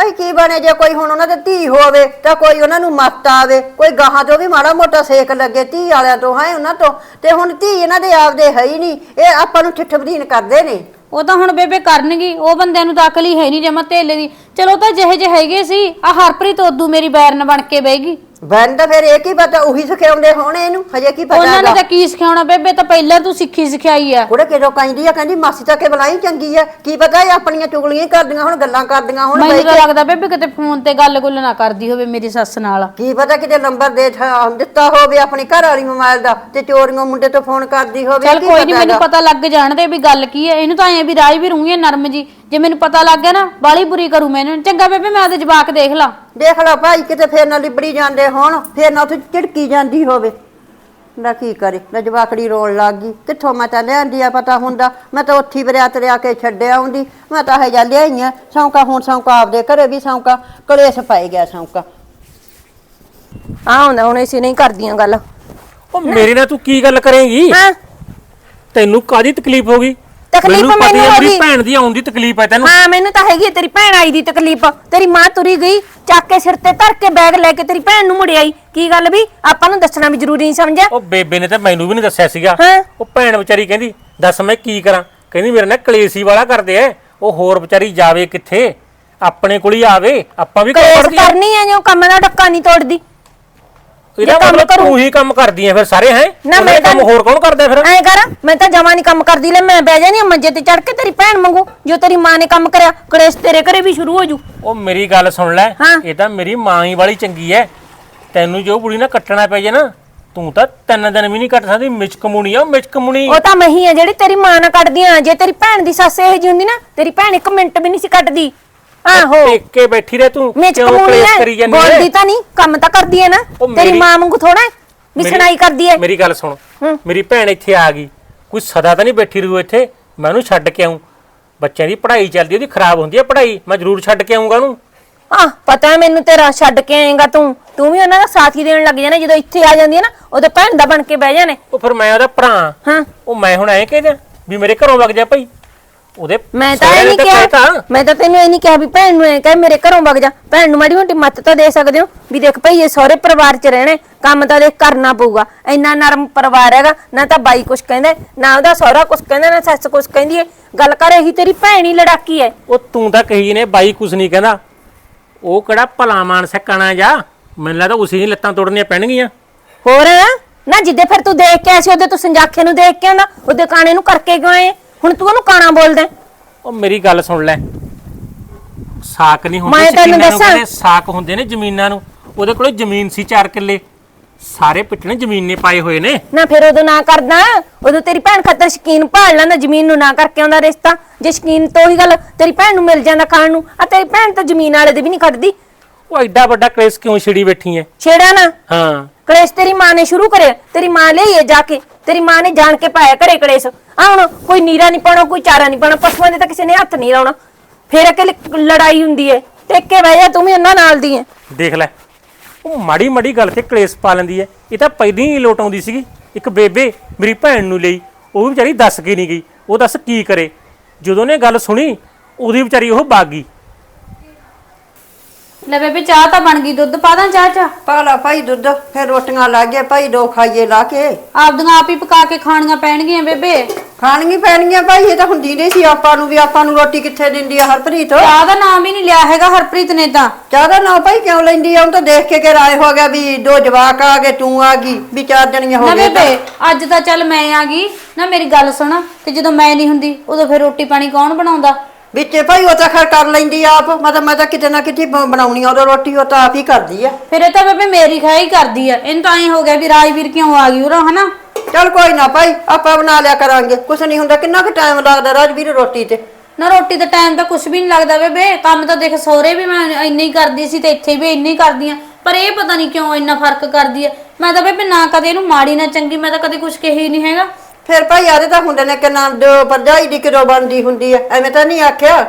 ਭਾਈ ਕੀ ਬਣੇ ਜੇ ਕੋਈ ਹੁਣ ਉਹਨਾਂ ਦੇ ਧੀ ਹੋਵੇ ਤਾਂ ਕੋਈ ਉਹਨਾਂ ਨੂੰ ਮੱਤ ਆਵੇ? ਕੋਈ ਗਾਹਾਂ ਤੋਂ ਵੀ ਮਾੜਾ ਮੋਟਾ ਸੇਕ ਲੱਗੇ ਧੀ ਵਾਲਿਆਂ ਤੋਂ, ਹੈ, ਉਹਨਾਂ ਤੋਂ? ਤੇ ਹੁਣ ਧੀ ਇਹਨਾਂ ਦੇ ਆਪਦੇ ਹੈ ਹੀ ਨਹੀਂ। ਇਹ ਆਪਾਂ ਨੂੰ ਠਿੱਠ ਬਦੀਨ ਕਰਦੇ ਨੇ। ਉਹ ਤਾਂ ਹੁਣ ਬੇਬੇ ਕਰਨਗੀ, ਉਹ ਬੰਦਿਆਂ ਨੂੰ ਤਾਂ ਅਕਲ ਹੀ ਹੈ ਨਹੀਂ ਜਮਾ ਧੇਲੇ ਦੀ। ਚਲੋ ਤਾਂ ਜਿਹੇ ਜਿਹੇ ਹੈਗੇ ਸੀ ਆ ਹਰਪ੍ਰੀਤ ਉਦੋਂ ਮੇਰੀ ਬੈਰਨ ਬਣ ਕੇ ਬਹਿਗੀ ਬੈਨ ਤਾਂ ਫਿਰ ਇਹ ਕੀ ਪਤਾ ਉਹੀ ਸਿਖਾਉਂਦੇ ਹੋਣੇ ਇਹਨੂੰ ਹਜੇ ਕੀ ਪਤਾ ਉਹਨਾਂ ਨੇ ਹੈਗਾ। ਤਾਂ ਕੀ ਸਿਖਾਉਣਾ ਬੇਬੇ ਤਾਂ ਪਹਿਲਾਂ ਤੂੰ ਸਿੱਖੀ ਸਿਖਾਈ ਆ। ਕੁੜੇ ਕਿਦੋਂ ਕਹਿੰਦੀ ਆ ਕਹਿੰਦੀ ਮਾਸੀ ਤਾਂ ਕੇ ਬੁਲਾਈ ਚੰਗੀ ਆ। ਕੀ ਪਤਾ ਇਹ ਆਪਣੀਆਂ ਚੁਗਲੀਆਂ ਹੀ ਕਰਦੀਆਂ ਹੁਣ ਗੱਲਾਂ ਕਰਦੀਆਂ ਹੁਣ ਮੈਨੂੰ ਤਾਂ ਲੱਗਦਾ ਬੇਬੇ ਕਿਤੇ ਫੋਨ ਤੇ ਗੱਲ ਗੁੱਲ ਨਾ ਕਰਦੀ ਹੋਵੇ ਮੇਰੀ ਸੱਸ ਨਾਲ। ਕੀ ਪਤਾ ਕਿਤੇ ਨੰਬਰ ਦੇ ਥ- ਦਿੱਤਾ ਹੋਵੇ ਆਪਣੀ ਘਰ ਵਾਲੀ ਮੋਬਾਈਲ ਦਾ ਤੇ ਚੋਰੀਆਂ ਮੁੰਡੇ ਤੋਂ ਫੋਨ ਕਰਦੀ ਹੋਵੇ ਚੱਲ ਕੀ ਕੋਈ ਨਹੀਂ ਪਤਾ ਮੈਨੂੰ ਹੈਗਾ। ਪਤਾ ਲੱਗ ਜਾਣ ਦੇ ਵੀ ਗੱਲ ਕੀ ਹੈ ਇਹਨੂੰ ਤਾਂ ਐ ਵੀ ਰਾਜ ਵੀ ਰੂੰਗੀ ਨਰਮ ਜੀ। ਜੇ ਮੈਨੂੰ ਪਤਾ ਲੱਗ ਗਿਆ ਨਾ ਬਾਲੀ ਬੁਰੀ ਕਰੂ ਮੈਨੂੰ ਚੰਗਾ ਬੇਬੇ ਮੈਂ ਆਪਦੇ ਜਵਾਕ ਦੇਖ ਲਾਂ। ਦੇਖ ਲਾ ਭਾਈ ਕਿਤੇ ਫੇਰ ਨਾ ਲਿਬੜੀ ਜਾਂਦੇ ਹੋਣ ਫੇਰ ਨਾ ਉੱਥੇ ਝਿੜਕੀ ਜਾਂਦੀ ਹੋਵੇ। ਨਾ ਕੀ ਕਰੇ? ਨਾ ਜਵਾਕੜੀ ਰੋਣ ਲੱਗ ਗਈ। ਕਿੱਥੋਂ ਮੈਂ ਤਾਂ ਲਿਆਂਦੀ ਆ ਪਤਾ ਹੁੰਦਾ। ਮੈਂ ਤਾਂ ਉੱਥੀ ਬਰਿਆ ਤਰਿਆ ਕੇ ਛੱਡਿਆ ਆਉਂਦੀ। ਮੈਂ ਤਾਂ ਹਜਾ ਲਿਆਈਆਂ ਸੌਂਕਾ ਹੁਣ ਸੌਂਕਾ ਆਪਦੇ ਘਰੇ ਵੀ ਸੌਂਕਾ। ਕਲੇਸ਼ ਪਾਈ ਗਿਆ ਸੌਂਕਾ। ਆ ਹੁੰਦਾ ਹੁਣ ਇਸੇ ਨਹੀਂ ਕਰਦੀਆਂ ਗੱਲ। ਉਹ ਮੇਰੇ ਨਾਲ ਤੂੰ ਕੀ ਗੱਲ ਕਰੇਂਗੀ? ਹਾਂ? ਤੈਨੂੰ ਕਾਦੀ ਤਕਲੀਫ ਹੋ ਗਈ? ਤਕਲੀਫ਼ ਪਤਾ ਮੈਨੂੰ ਹੈ ਮੇਰੀ ਗਈ। ਭੈਣ ਦੀ ਆਉਣ ਦੀ ਤਕਲੀਫ ਹੈ ਤੈਨੂੰ। ਹਾਂ ਮੈਨੂੰ ਤਾਂ ਹੈਗੀ ਹੈ ਤੇਰੀ ਭੈਣ ਆਈ ਦੀ ਤਕਲੀਫ। ਤੇਰੀ ਮਾਂ ਤੁਰੀ ਗਈ ਚੱਕ ਕੇ ਸਿਰ ਤੇ ਧਰ ਕੇ ਬੈਗ ਲੈ ਕੇ ਤੇਰੀ ਭੈਣ ਨੂੰ ਮੁੜ ਆਈ। ਕੀ ਗੱਲ ਵੀ? ਆਪਾਂ ਨੂੰ ਦੱਸਣਾ ਵੀ ਜ਼ਰੂਰੀ ਨਹੀਂ ਸਮਝਿਆ। ਉਹ ਬੇਬੇ ਨੇ ਤਾਂ ਮੈਨੂੰ ਵੀ ਨਹੀਂ ਦੱਸਿਆ ਸੀਗਾ। ਹਾਂ। ਉਹ ਭੈਣ ਵਿਚਾਰੀ ਕਹਿੰਦੀ ਦੱਸ ਮੈਂ ਕੀ ਕਰਾਂ? ਕਹਿੰਦੀ ਮੇਰੇ ਨਾਲ ਕਲੇਸੀ ਵਾਲਾ ਕਰਦੇ ਐ। ਉਹ ਹੋਰ ਵਿਚਾਰੀ ਜਾਵੇ ਕਿੱਥੇ? ਆਪਣੇ ਕੋਲ ਹੀ ਆਵੇ। ਆਪਾਂ ਵੀ ਆ ਕਰਨੀ ਹੈ ਜੋ ਕੰਮ ਦਾ ਡੱਕਾ ਨਹੀਂ ਤੋੜਦੀ। ਇਹਦਾ ਕੰਮ ਮਤਲਬ ਕਰੂ- ਤੂੰ ਹੀ ਕੰਮ ਕਰਦੀ ਐ ਫਿਰ ਸਾਰੇ ਹੈ? ਨਾ ਮੈਂ ਕੰਮ ਤਾਂ- ਹੋਰ ਕੌਣ ਕਰਦਾ ਫਿਰ? ਐ ਕਰ ਮੈਂ ਤਾਂ ਜਮਾ ਨਹੀਂ ਕੰਮ ਕਰਦੀ ਲੈ ਮੈਂ ਬਹਿ ਆਂ ਮੰਜੇ ਤੇ ਚੜ ਕੇ ਤੇਰੀ ਭੈਣ ਮੰਗੂ ਜੋ ਤੇਰੀ ਮਾਂ ਨੇ ਕੰਮ ਕਰਿਆ ਕਲੇਸ਼ ਤੇਰੇ ਘਰੇ ਵੀ ਸ਼ੁਰੂ ਹੋ ਜੂ। ਉਹ ਮੇਰੀ ਗੱਲ ਸੁਣ ਲੈ ਹਾਂ। ਇਹ ਤਾਂ ਮੇਰੀ ਮਾਂ ਹੀ ਵਾਲੀ ਚੰਗੀ ਐ। ਤੈਨੂੰ ਜੋ ਬੁੜੀ ਨਾਲ ਕੱਟਣਾ ਪੈ ਜੇ ਨਾ ਤੂੰ ਤਾਂ ਤਿੰਨ ਦਿਨ ਵੀ ਨਹੀਂ ਕੱਟ ਸਕਦੀ ਮਿਚਕਮੁਣੀ ਆ ਮਿਚਕਮੁਣੀ ਉਹ ਤਾਂ ਮੈਂ ਹੀ ਆ ਜਿਹੜੀ ਤੇਰੀ ਮਾਂ ਨਾਲ ਕੱਟਦੀ ਆ। ਜੇ ਤੇਰੀ ਭੈਣ ਦੀ ਸੱਸ ਇਹ ਜੀ ਹੁੰਦੀ ਨਾ ਤੇਰੀ ਭੈਣ ਇੱਕ ਮਿੰਟ ਵੀ ਨਹੀਂ ਸੀ ਕੱਟਦੀ। ਆਹੋ। ਟੇਕੇ ਬੈਠੀ ਰਹਿ ਤੂੰ ਕਿਉਂ ਕਲੇਸ਼ ਹੈ ਕਰੀ ਜਾਂਦੀ ਐ? ਬੋਲਦੀ ਤਾਂ ਨਹੀਂ ਕੰਮ ਤਾਂ ਕਰਦੀ ਹੈ ਨਾ। ਉਹ ਤੇਰੀ ਮੇਰੀ- ਮਾਂ ਵਾਂਗੂ ਥੋੜਾ ਵੀ ਮੇਰੀ- ਸੁਣਾਈ ਕਰਦੀ ਹੈ ਮੇਰੀ ਗੱਲ ਸੁਣ। ਹੂੰ। ਮੇਰੀ ਭੈਣ ਇੱਥੇ ਆ ਗਈ। ਕੋਈ ਸਦਾ ਤਾਂ ਨਹੀਂ ਬੈਠੀ ਰਹੂ ਇੱਥੇ? ਮੈਂ ਉਹਨੂੰ ਛੱਡ ਕੇ ਆਉਂ ਬੱਚਿਆਂ ਦੀ ਪੜ੍ਹਾਈ ਚੱਲਦੀ ਉਹਦੀ ਖਰਾਬ ਹੁੰਦੀ ਹੈ ਪੜ੍ਹਾਈ। ਮੈਂ ਜ਼ਰੂਰ ਛੱਡ ਕੇ ਆਉਂਗਾ ਉਹਨੂੰ। ਆ ਪਤਾ ਹੈ ਮੈਨੂੰ ਤੇਰਾ ਛੱਡ ਕੇ ਆਏਗਾ ਤੂੰ। ਤੂੰ ਵੀ ਉਹਨਾਂ ਦਾ ਸਾਥ ਹੀ ਦੇਣ ਲੱਗ ਜਾਣਾ ਜਦੋਂ ਇੱਥੇ ਆ ਜਾਂਦੀ ਹੈ ਨਾ ਉਹਦੇ ਭੈਣ ਦਾ ਬਣ ਕੇ ਬਹਿ ਜਾਣੇ। ਉਹ ਫਿਰ ਮੈਂ ਉਹਦਾ ਭਰਾ। ਹਾਂ। ਉਹ ਮੈਂ ਹੁਣ ਐਂ ਕਹਿ ਦਿਆਂ ਵੀ ਮੇਰੇ ਘਰੋਂ ਵਗ ਜਾ ਭਾਈ। ਉਹਦੇ ਮੈਂ ਤਾਂ ਇਹ ਨਹੀਂ ਕਿਹਾ। ਮੈਂ ਤਾਂ ਤੈਨੂੰ ਇਹ ਨਹੀਂ ਕਿਹਾ ਵੀ ਭੈਣ ਨੂੰ ਐ ਕਹੇ ਮੇਰੇ ਘਰੋਂ ਵਗ ਜਾ। ਭੈਣ ਨੂੰ ਮਾੜੀ ਮੋਟੀ ਮੱਤ ਤਾਂ ਦੇ ਸਕਦੇ ਹੋ ਵੀ ਦੇਖ ਭਈ ਇਹ ਸਹੁਰੇ ਪਰਿਵਾਰ 'ਚ ਰਹਿਣੇ ਕੰਮ ਤਾਂ ਦੇਖ ਕਰਨਾ ਪਊਗਾ। ਇੰਨਾ ਨਰਮ ਪਰਿਵਾਰ ਹੈਗਾ ਨਾ ਤਾਂ ਬਾਈ ਕੁਛ ਕਹਿੰਦਾ ਹੈ, ਨਾ ਉਹਦਾ ਸਹੁਰਾ ਕੁਛ ਕਹਿੰਦਾ ਨਾ ਸੱਸ ਕੁਛ ਕਹਿੰਦੀ ਹੈ। ਗੱਲ ਕਰ ਇਹੀ ਤੇਰੀ ਭੈਣ ਹੀ ਲੜਾਕੀ ਹੈ। ਉਹ ਤੂੰ ਤਾਂ ਕਹੀ ਨੇ ਬਾਈ ਕੁਛ ਨਹੀਂ ਕਹਿੰਦਾ। ਉਹ ਕਿਹੜਾ ਭਲਾ ਮਾਨਸ ਕਣਾ ਜਾ। ਮੈਨੂੰ ਲੱਗਦਾ ਉਸੇ ਦੀ ਲੱਤਾਂ ਤੋੜਨੀਆਂ ਪੈਣਗੀਆਂ। ਹੋਰ ਨਾ ਜਿੱਦੇ ਫਿਰ ਤੂੰ ਦੇਖ ਕੇ ਆਇਆ ਸੀ ਉਹਦੇ ਤੂੰ ਸੰਜਾਖੇ ਨੂੰ ਦੇਖ ਕੇ ਆਉਂਦਾ ਉਹਦੇ ਕਾਣੇ ਨੂੰ ਕਰਕੇ ਕਿਉਂ ਆਏ? ਹੁਣ ਤੂੰ ਉਹਨੂੰ ਕਾਣਾ ਬੋਲਦਾ ਹੈ? ਉਹ ਮੇਰੀ ਗੱਲ ਸੁਣ ਲੈ। ਸਾਕ ਨਹੀਂ ਹੁੰਦੇ ਮੈਂ ਤੈਨੂੰ ਨੂੰ ਦੱਸਾਂ। ਕਹਿੰਦੇ ਸਾਕ ਹੁੰਦੇ ਨੇ ਜ਼ਮੀਨਾਂ ਨੂੰ। ਉਹਦੇ ਕੋਲੇ ਜ਼ਮੀਨ ਸੀ 4 ਕਿੱਲੇ। ਸਾਰੇ ਪਿੱਟਣੇ ਜ਼ਮੀਨ ਨੇ ਪਾਏ ਹੋਏ ਨੇ। ਨਾ ਫਿਰ ਉਦੋਂ ਨਾ ਕਰਦਾ। ਉਦੋਂ ਤੇਰੀ ਭੈਣ ਖਾਤਰ ਸ਼ਕੀਨ ਭਾਲ ਲੈਂਦਾ ਜ਼ਮੀਨ ਨੂੰ ਨਾ ਕਰਕੇ ਆਉਂਦਾ ਰਿਸ਼ਤਾ। ਜੇ ਸ਼ਕੀਨ ਤੋਂ ਹੀ ਗੱਲ ਤੇਰੀ ਭੈਣ ਨੂੰ ਮਿਲ ਜਾਂਦਾ ਖਾਣ ਨੂੰ। ਆ ਤੇਰੀ ਭੈਣ ਤਾਂ ਜ਼ਮੀਨ ਵਾਲੇ ਦੇ ਵੀ ਨਹੀਂ ਕੱਢਦੀ ਉਹ ਐਡਾ ਵੱਡਾ ਕਲੇਸ਼ ਕਿਉਂ ਛਿੜੀ ਬੈਠੀ ਐ? ਛੇੜਾ ਨਾ। ਹਾਂ। ਕਲੇਸ਼ ਤੇਰੀ ਮਾਂ ਨੇ ਸ਼ੁਰੂ ਕਰਿਆ। ਤੇਰੀ ਮਾਂ ਲਈ ਜਾ ਕੇ। ਤੇਰੀ ਮਾਂ ਨੇ ਜਾਣ ਕੇ ਪਾਇਆ ਘਰੇ ਕਲੇਸ਼। ਆ ਹੁਣ ਕੋਈ ਨੀਰਾ ਨਹੀਂ ਪਾਉਣਾ, ਕੋਈ ਚਾਰਾ ਨਹੀਂ ਪਾਉਣਾ, ਪਸ਼ੂਆਂ ਦੇ ਤਾਂ ਕਿਸੇ ਨੇ ਹੱਥ ਨਹੀਂ ਲਾਉਣਾ। ਫੇਰ ਅਕੇ ਲੜਾਈ ਹੁੰਦੀ ਹੈ ਟੇਕੇ ਬਹਿ ਜਾ, ਤੂੰ ਵੀ ਉਹਨਾਂ ਨਾਲ ਦੀ ਹੈ ਦੇਖ ਲੈ, ਉਹ ਮਾੜੀ ਮਾੜੀ ਗੱਲ ਤੇ ਕਲੇਸ਼ ਪਾ ਲੈਂਦੀ ਐ ਇਹ ਤਾਂ ਪਹਿਲਾਂ ਹੀ ਲੋਟ ਆਉਂਦੀ ਸੀਗੀ। ਇੱਕ ਬੇਬੇ ਮੇਰੀ ਭੈਣ ਨੂੰ ਲਈ, ਉਹ ਵੀ ਵਿਚਾਰੀ ਦੱਸ ਕੇ ਨਹੀਂ ਗਈ। ਉਹ ਦੱਸ ਕੀ ਕਰੇ? ਜਦੋਂ ਨੇ ਗੱਲ ਸੁਣੀ, ਉਹਦੀ ਵਿਚਾਰੀ ਉਹ ਬਾਗੀ। ਲੈ ਬੇਬੇ ਚਾਹ ਤਾਂ ਬਣ ਗਈ ਦੁੱਧ ਪਾ ਦਾਂ ਚਾਹ ਚ? ਪਾ ਲਾ ਭਾਈ ਦੁੱਧ ਫਿਰ ਰੋਟੀਆਂ ਲਾ ਗਏ ਭਾਈ ਦੋ ਖਾਈਏ ਲਾ ਕੇ। ਆਪਦੀਆਂ ਆਪ ਹੀ ਪਕਾ ਕੇ ਖਾਣੀਆਂ ਪੈਣਗੀਆਂ ਬੇਬੇ। ਖਾਣਗੀ ਪੈਣਗੀਆਂ ਭਾਈ ਇਹ ਤਾਂ ਹੁੰਦੀ ਨਹੀਂ ਸੀ ਆਪਾਂ ਨੂੰ ਵੀ ਆਪਾਂ ਨੂੰ ਰੋਟੀ ਕਿੱਥੇ ਦਿੰਦੀ ਆ ਹਰਪ੍ਰੀਤ? ਚਾਹ ਦਾ ਨਾਮ ਹੀ ਨਹੀਂ ਲਿਆ ਹੈਗਾ ਹਰਪ੍ਰੀਤ ਨੇ ਤਾਂ। ਚਾਹਦਾ ਨਾ ਭਾਈ ਕਿਉਂ ਲੈਂਦੀ ਆ? ਉਹ ਤਾਂ ਦੇਖ ਕੇ ਕਿ ਰਾਏ ਹੋ ਗਿਆ ਵੀ ਦੋ ਜਵਾਕ ਆ ਗਏ ਤੂੰ ਆ ਗਈ ਵੀ ਚਾਰ ਜਣੀਆਂ ਨਾ ਹੋ ਗਏ ਬੇਬੇ ਅੱਜ ਤਾਂ ਚੱਲ ਮੈਂ ਆ ਗਈ। ਨਾ ਮੇਰੀ ਗੱਲ ਸੁਣ ਤੇ ਜਦੋਂ ਮੈਂ ਨਹੀਂ ਹੁੰਦੀ ਉਦੋਂ ਫਿਰ ਰੋਟੀ ਪਾਣੀ ਕੌਣ ਬਣਾਉਂਦਾ? ਵਿੱਚੇ ਭਾਈ ਉਹ ਤਾਂ ਖੈਰ ਕਰ ਲੈਂਦੀ ਆ ਆਪ ਮਤਲਬ ਮੈਂ ਤਾਂ ਕਿਤੇ ਨਾ ਕਿਤੇ ਬ- ਬਣਾਉਣੀ ਆ ਉਹ ਰੋਟੀ ਉਹ ਤਾਂ ਆਪ ਹੀ ਕਰਦੀ ਆ। ਫਿਰ ਇਹ ਤਾਂ ਬੇਬੇ ਮੇਰੀ ਖਾਈ ਕਰਦੀ ਆ। ਇਹਨੂੰ ਤਾਂ ਐ ਹੋ ਗਿਆ ਵੀ ਰਾਜਵੀਰ ਕਿਉਂ ਆ ਗਈ ਉਹ ਹਨਾ? ਚੱਲ ਕੋਈ ਨਾ ਭਾਈ ਆਪਾਂ ਬਣਾ ਲਿਆ ਕਰਾਂਗੇ। ਕੁਛ ਨਹੀਂ ਹੁੰਦਾ ਕਿੰਨਾ ਕੁ ਟਾਈਮ ਲੱਗਦਾ ਰਾਜਵੀਰ ਰੋਟੀ ਤੇ? ਨਾ ਰੋਟੀ ਦਾ ਟਾਈਮ ਤਾਂ ਕੁਝ ਵੀ ਨਹੀਂ ਲੱਗਦਾ ਬੇਬੇ। ਕੰਮ ਤਾਂ ਦੇਖ ਸਹੁਰੇ ਵੀ ਮੈਂ ਇੰਨਾ ਹੀ ਕਰਦੀ ਸੀ ਤੇ ਇੱਥੇ ਵੀ ਇੰਨਾ ਹੀ ਕਰਦੀ ਆ। ਪਰ ਇਹ ਪਤਾ ਨਹੀਂ ਕਿਉਂ ਇੰਨਾ ਫ਼ਰਕ ਕਰਦੀ ਆ। ਮੈਂ ਤਾਂ ਬੇਬੇ ਨਾ ਕਦੇ ਇਹਨੂੰ ਮਾੜੀ ਨਾ ਚੰਗੀ ਮੈਂ ਤਾਂ ਕਦੇ ਕੁਝ ਕਹੀ ਨਹੀਂ ਹੈਗਾ। ਫਿਰ ਭਾਈ ਆਦੇ ਤਾਂ ਹੁੰਦੇ ਨੇ ਕਿ ਨੰਦ ਭਰਜਾਈ ਦੀ ਕਿਦੋਂ ਬਣਦੀ ਹੁੰਦੀ ਆ? ਐਵੇਂ ਤਾਂ ਨਹੀਂ ਆਖਿਆ?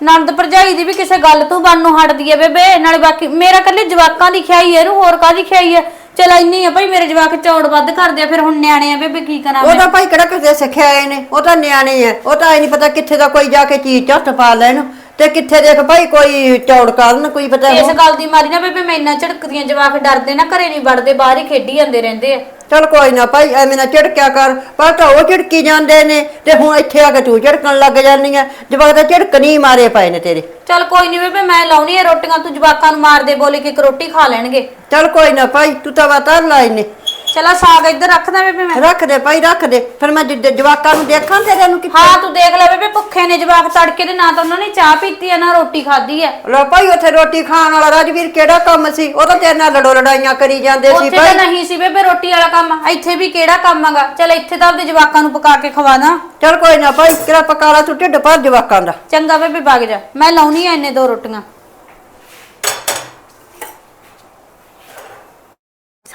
ਨੰਦ ਭਰਜਾਈ ਦੀ ਵੀ ਕਿਸੇ ਗੱਲ ਤੋਂ ਬਣਨੋਂ ਹਟਦੀ ਆ ਬੇਬੇ ਨਾਲੇ ਬਾਕੀ ਮੇਰਾ ਕੱਲੇ ਜਵਾਕਾਂ ਦੀ ਖਿਆਈ ਐ ਇਹਨੂੰ ਹੋਰ ਕਾਦੀ ਖਿਆਈ ਐ ਚਲ ਇੰਨੀ ਆ ਭਾਈ ਮੇਰੇ ਜਵਾਕ ਚੌੜ ਵੱਧ ਕਰਦੇ ਆ ਫਿਰ ਹੁਣ ਨਿਆਣੇ ਆ ਬੇਬੇ ਕੀ ਕਰਾਂ ਉਹ ਮੈਂ? ਤਾਂ ਭਾਈ ਕਿਹੜਾ ਕਿਸੇ ਸਿੱਖਿਆ ਆਏ ਨੇ ਉਹ ਤਾਂ ਨਿਆਣੇ ਆ ਉਹ ਤਾਂ ਐ ਨਹੀਂ ਪਤਾ ਕਿੱਥੇ ਦਾ ਕੋਈ ਜਾ ਕੇ ਚੀਜ਼ ਹੱਥ ਪਾ ਲੈਣ ਤੇ ਕਿੱਥੇ ਦੇਖ ਭਾਈ ਕੋਈ ਚੌੜ ਕਰਨ ਕੋਈ ਪਤਾ ਇਸ ਗੱਲ ਦੀ ਮਾਰੀ ਨਾ ਬੇਬੇ ਮੈਂ ਇੰਨਾ ਝੜਕਦੀਆਂ ਜਵਾਕ ਡਰਦੇ ਨਾ ਘਰੇ ਨਹੀਂ ਵੜਦੇ ਬਾਹਰ ਹੀ ਖੇਡੀ ਜਾਂਦੇ ਰਹਿੰਦੇ ਆ। ਚਲ ਕੋਈ ਨਾ ਭਾਈ ਐਵੇਂ ਨਾ ਝਿੜਕਿਆ ਕਰ। ਪਰ ਤਾਂ ਉਹ ਝਿੜਕੀ ਜਾਂਦੇ ਨੇ ਤੇ ਹੁਣ ਇੱਥੇ ਆ ਕੇ ਤੂੰ ਝਿੜਕਣ ਲੱਗ ਜਾਂਦੀ ਆ। ਜਵਾਕ ਤਾਂ ਝਿੜਕਣੀ ਮਾਰੇ ਪਏ ਨੇ ਤੇਰੇ। ਚਲ ਕੋਈ ਨਹੀਂ ਬੇਬੇ ਮੈਂ ਲਾਉਣੀ ਆ ਰੋਟੀਆਂ ਤੂੰ ਜਵਾਕਾਂ ਨੂੰ ਮਾਰ ਦੇ ਬੋਲੇ ਕਿ ਇੱਕ ਰੋਟੀ ਖਾ ਲੈਣਗੇ। ਚਲ ਕੋਈ ਨਾ ਭਾਈ ਤੂੰ ਤਾਂ ਵਾਤਾਰ ਲਾਈ ਨੇ ਚਲਾ ਸਾਗ ਇੱਧਰ ਰੱਖਦਾ ਬੇਬੇ ਮੈਂ। ਰੱਖ ਦੇ ਭਾਈ ਰੱਖ ਦੇ। ਫਿਰ ਮੈਂ ਜਿੱਦ- ਜਵਾਕਾਂ ਨੂੰ ਦੇਖਾਂ ਤੇਰੇ ਨੂੰ ਕਿੱਥੇ? ਹਾਂ ਤੂੰ ਦੇਖ ਲੈ ਬੇਬੇ ਭੁੱਖੇ ਨੇ ਜਵਾਕ ਤੜਕੇ ਦੇ ਨਾ ਤਾਂ ਉਹਨਾਂ ਨੇ ਚਾਹ ਪੀਤੀ ਆ ਨਾ ਰੋਟੀ ਖਾਧੀ ਆ। ਲੋ ਭਾਈ ਉੱਥੇ ਰੋਟੀ ਖਾਣ ਵਾਲਾ ਰਾਜਵੀਰ ਕਿਹੜਾ ਕੰਮ ਸੀ? ਉਹ ਤਾਂ ਤੇਰੇ ਨਾਲ ਲੜੋ ਲੜਾਈਆਂ ਕਰੀ ਜਾਂਦੇ ਸੀ ਉੱਥੇ ਤਾਂ ਭਾਈ। ਨਹੀਂ ਸੀ ਬੇਬੇ ਰੋਟੀ ਵਾਲਾ ਕੰਮ। ਇੱਥੇ ਵੀ ਕਿਹੜਾ ਕੰਮ ਹੈਗਾ? ਚਲ ਇੱਥੇ ਤਾਂ ਆਪਦੇ ਜਵਾਕਾਂ ਨੂੰ ਪਕਾ ਕੇ ਖਵਾ ਦਾਂ। ਚਲ ਕੋਈ ਨਾ ਭਾਈ ਕਿਹੜਾ ਪਕਾਲਾ ਤੂੰ ਢਿੱਡ ਭਰ ਜਵਾਕਾਂ ਦਾ। ਚੰਗਾ ਬੇਬੇ ਵਗ ਜਾ। ਮੈਂ ਲਾਉਣੀ ਆ ਇੰਨੇ ਦੋ ਰੋਟੀਆਂ।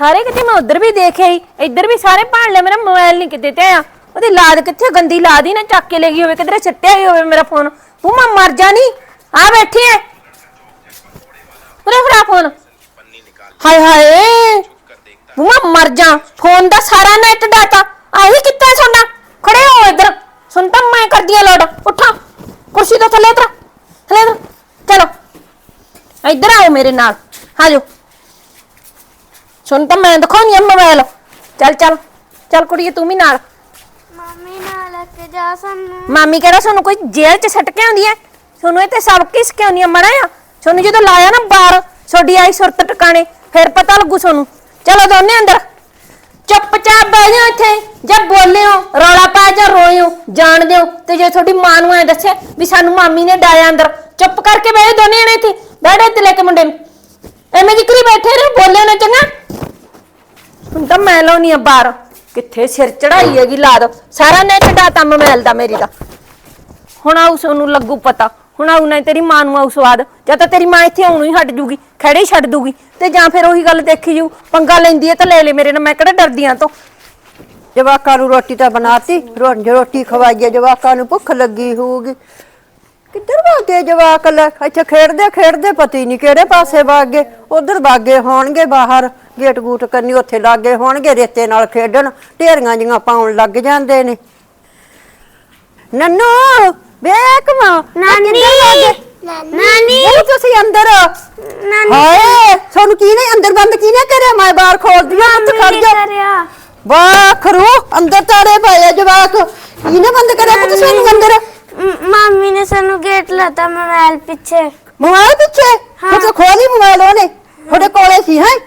ਸਾਰੇ ਕਿਤੇ ਮੈਂ ਉਧਰ ਵੀ ਦੇਖਿਆ ਆਈ ਇੱਧਰ ਵੀ ਸਾਰੇ ਭਾਣ ਲਿਆ, ਮੇਰਾ ਮੋਬਾਈਲ ਨਹੀਂ ਕਿਤੇ ਤੇ ਆ ਉਹਦੀ ਲਾਦ ਕਿੱਥੇ ਗੰਦੀ ਲਾਦ ਹੀ ਨਾ ਚੱਕ ਕੇ ਲੈ ਗਈ ਹੋਵੇ, ਕਿਧਰੇ ਛੱਟਿਆ ਹੀ ਹੋਵੇ ਮੇਰਾ ਫੋਨ ਤੂੰ ਮੈਂ ਮਰ ਜਾਣੀ ਆ ਬੈਠੀ ਐ। ਉਰੇ ਫੜਾ ਫੋਨ ਹਾਏ ਹਾਏ। ਬੂਆ ਮਰ ਜਾ। ਫੋਨ ਦਾ ਸਾਰਾ ਨੈਟ ਡਾਟਾ ਆਹੀ ਕਿੱਥੇ ਸੋਨਾ ਖੜੇ ਹੋ ਇੱਧਰ। ਸੁਣ ਤਾਂ ਮੈਂ ਕਰਦੀ ਆ ਲੋਡ ਉੱਠਾ। ਕੁਰਸੀ ਤੋਂ ਥੱਲੇ ਉਤਰ। ਥੱਲੇ ਉਤਰ। ਚਲੋ। ਇੱਧਰ ਆਓ ਮੇਰੇ ਨਾਲ। ਆਜੋ ਸੁਣ ਤਾਂ ਮੈਂ ਦਿਖਾਉਣੀ ਆ ਮੋਬਾਈਲ। ਚੱਲ ਚੱਲ ਚੱਲ ਕੁੜੀਏ ਤੂੰ ਵੀ ਨਾਲ। ਮੰਮੀ ਨਾਲ ਲੈ ਕੇ ਜਾ ਸਾਨੂੰ। ਮਾਮੀ ਕਹਿੰਦਾ ਸਾਨੂੰ ਕੋਈ ਜੇਲ੍ਹ 'ਚ ਸੱਟ ਕੇ ਆਉਂਦੀ ਐ? ਤੁਹਾਨੂੰ ਇਹ ਤੇ ਸਭ ਕਿਸ ਕਿਉਂ ਨਹੀਂ ਮੜਾ ਆ ਤੁਹਾਨੂੰ ਜਦੋਂ ਲਾਇਆ ਨਾ ਬਾਹਰ ਛੋਡੀ ਆਈ ਸੁਰਤ ਟਿਕਾਣੇ ਫਿਰ ਪਤਾ ਲੱਗੂ ਤੁਹਾਨੂੰ। ਚਲੋ ਦੋਨੇ ਅੰਦਰ। ਚੁੱਪਚਾਪ ਬਹਿ ਜਾਓ ਇੱਥੇ। ਜੇ ਬੋਲਿਓ ਰੌਲਾ ਪਾ ਜਾਂ ਰੋਇਓ ਜਾਣ ਦਿਓ। ਤੇ ਜੇ ਤੁਹਾਡੀ ਮਾਂ ਨੂੰ ਐ ਦੱਸਿਆ ਵੀ ਸਾਨੂੰ ਮਾਮੀ ਨੇ ਡਾਇਆ ਅੰਦਰ ਚੁੱਪ ਕਰਕੇ ਬਹਿ ਜਾਓ ਦੋਨੇ ਜਣੇ ਇੱਥੇ। ਬੈਠੇ ਇੱਥੇ ਲੈ ਕੇ ਮੁੰਡੇ ਨੂੰ। ਐਵੇਂ ਜਿਕਰੀ ਬੈਠੇ ਰਹੋ ਬੋਲਿਓ ਨਾ ਚੰਗਾ। ਹੁਣ ਤਾਂ ਮੈਂ ਲਾਉਣੀ ਆ ਬਾਹਰ। ਕਿੱਥੇ ਸਿਰ ਚੜਾਈ ਹੈਗੀ, ਲਾ ਸਾਰਾ ਨੈਟ ਡਾਟਾ ਮੋਬਾਈਲ ਦਾ, ਮੇਰੀ ਦਾ। ਹੁਣ ਆਉ ਸੋਨੂੰ ਲੱਗੂ ਪਤਾ। ਹੁਣ ਆਉ ਨਾ ਤੇਰੀ ਮਾਂ ਨੂੰ ਆਉ ਸਵਾਦ। ਜਾਂ ਤਾਂ ਤੇਰੀ ਮਾਂ ਇੱਥੇ ਆਉਣੋਂ ਹੀ ਹਟ ਜੂਗੀ ਖੜੇ ਛੱਡ ਦੂਗੀ। ਤੇ ਜਾਂ ਫਿਰ ਉਹੀ ਗੱਲ ਦੇਖੀ ਜੂ, ਪੰਗਾ ਲੈਂਦੀ ਹੈ ਤਾਂ ਲੈ ਲੈ ਮੇਰੇ ਨਾਲ, ਮੈਂ ਕਿਹੜਾ ਡਰਦੀ ਆਂ ਤੋਂ? ਜਵਾਕਾਂ ਨੂੰ ਰੋਟੀ ਤਾਂ ਬਣਾਤੀ ਰੋ- ਰੋਟੀ ਖਵਾਈਏ, ਜਵਾਕਾਂ ਨੂੰ ਭੁੱਖ ਲੱਗੀ ਹੋਊਗੀ। ਕਿੱਧਰ ਭਾਗੇ ਜਵਾਕ ਲੈ? ਇੱਥੇ ਖੇਡਦੇ ਖੇਡਦੇ ਪਤੀ ਨਹੀਂ ਕਿਹੜੇ ਪਾਸੇ ਭਾਗੇ। ਉਧਰ ਭਾਗੇ ਹੋਣਗੇ ਬਾਹਰ ਗੇਟ ਗੂਟ ਕਰਨੀ ਉੱਥੇ ਲਾਗੇ ਹੋਣਗੇ ਰੇਤੇ ਨਾਲ ਖੇਡਣ ਢੇਰੀਆਂ ਜੀਆਂ ਪਾਉਣ ਲੱਗ ਜਾਂਦੇ ਨੇ। ਨੰਨੂ ਵੇਖ ਮਾਂ ਨਾਨੀ! ਨਾਨੀ! ਉਹ ਤੁਸੀਂ ਅੰਦਰ। ਹਾਏ ਤੁਹਾਨੂੰ ਕੀ ਨੇ ਅੰਦਰ ਬੰਦ ਕੀ ਨੇ ਕਰਿਆ? ਮੈਂ ਬਾਹਰ ਖੋਲ ਦਿਆਂ ਹੱਥ ਖੜ ਜਾ ਵਾਹ ਖਰੂ ਅੰਦਰ ਤਾਰੇ ਪਏ ਆ ਜਵਾਕ। ਇਹਨੇ ਬੰਦ ਕਰਿਆ ਨੂੰ ਅੰਦਰ? ਮ- ਮੰਮੀ ਨੇ ਸਾਨੂੰ ਗੇਟ ਲਾਤਾ ਮੋਬਾਈਲ ਪਿੱਛੇ। ਮੋਬਾਈਲ ਪਿੱਛੇ? ਹਾਂ। ਤੂੰ ਖੋਲੀ ਮੋਬਾਈਲ ਉਹਨੇ। ਤੁਹਾਡੇ ਕੋਲੇ ਸੀ ਹੈ?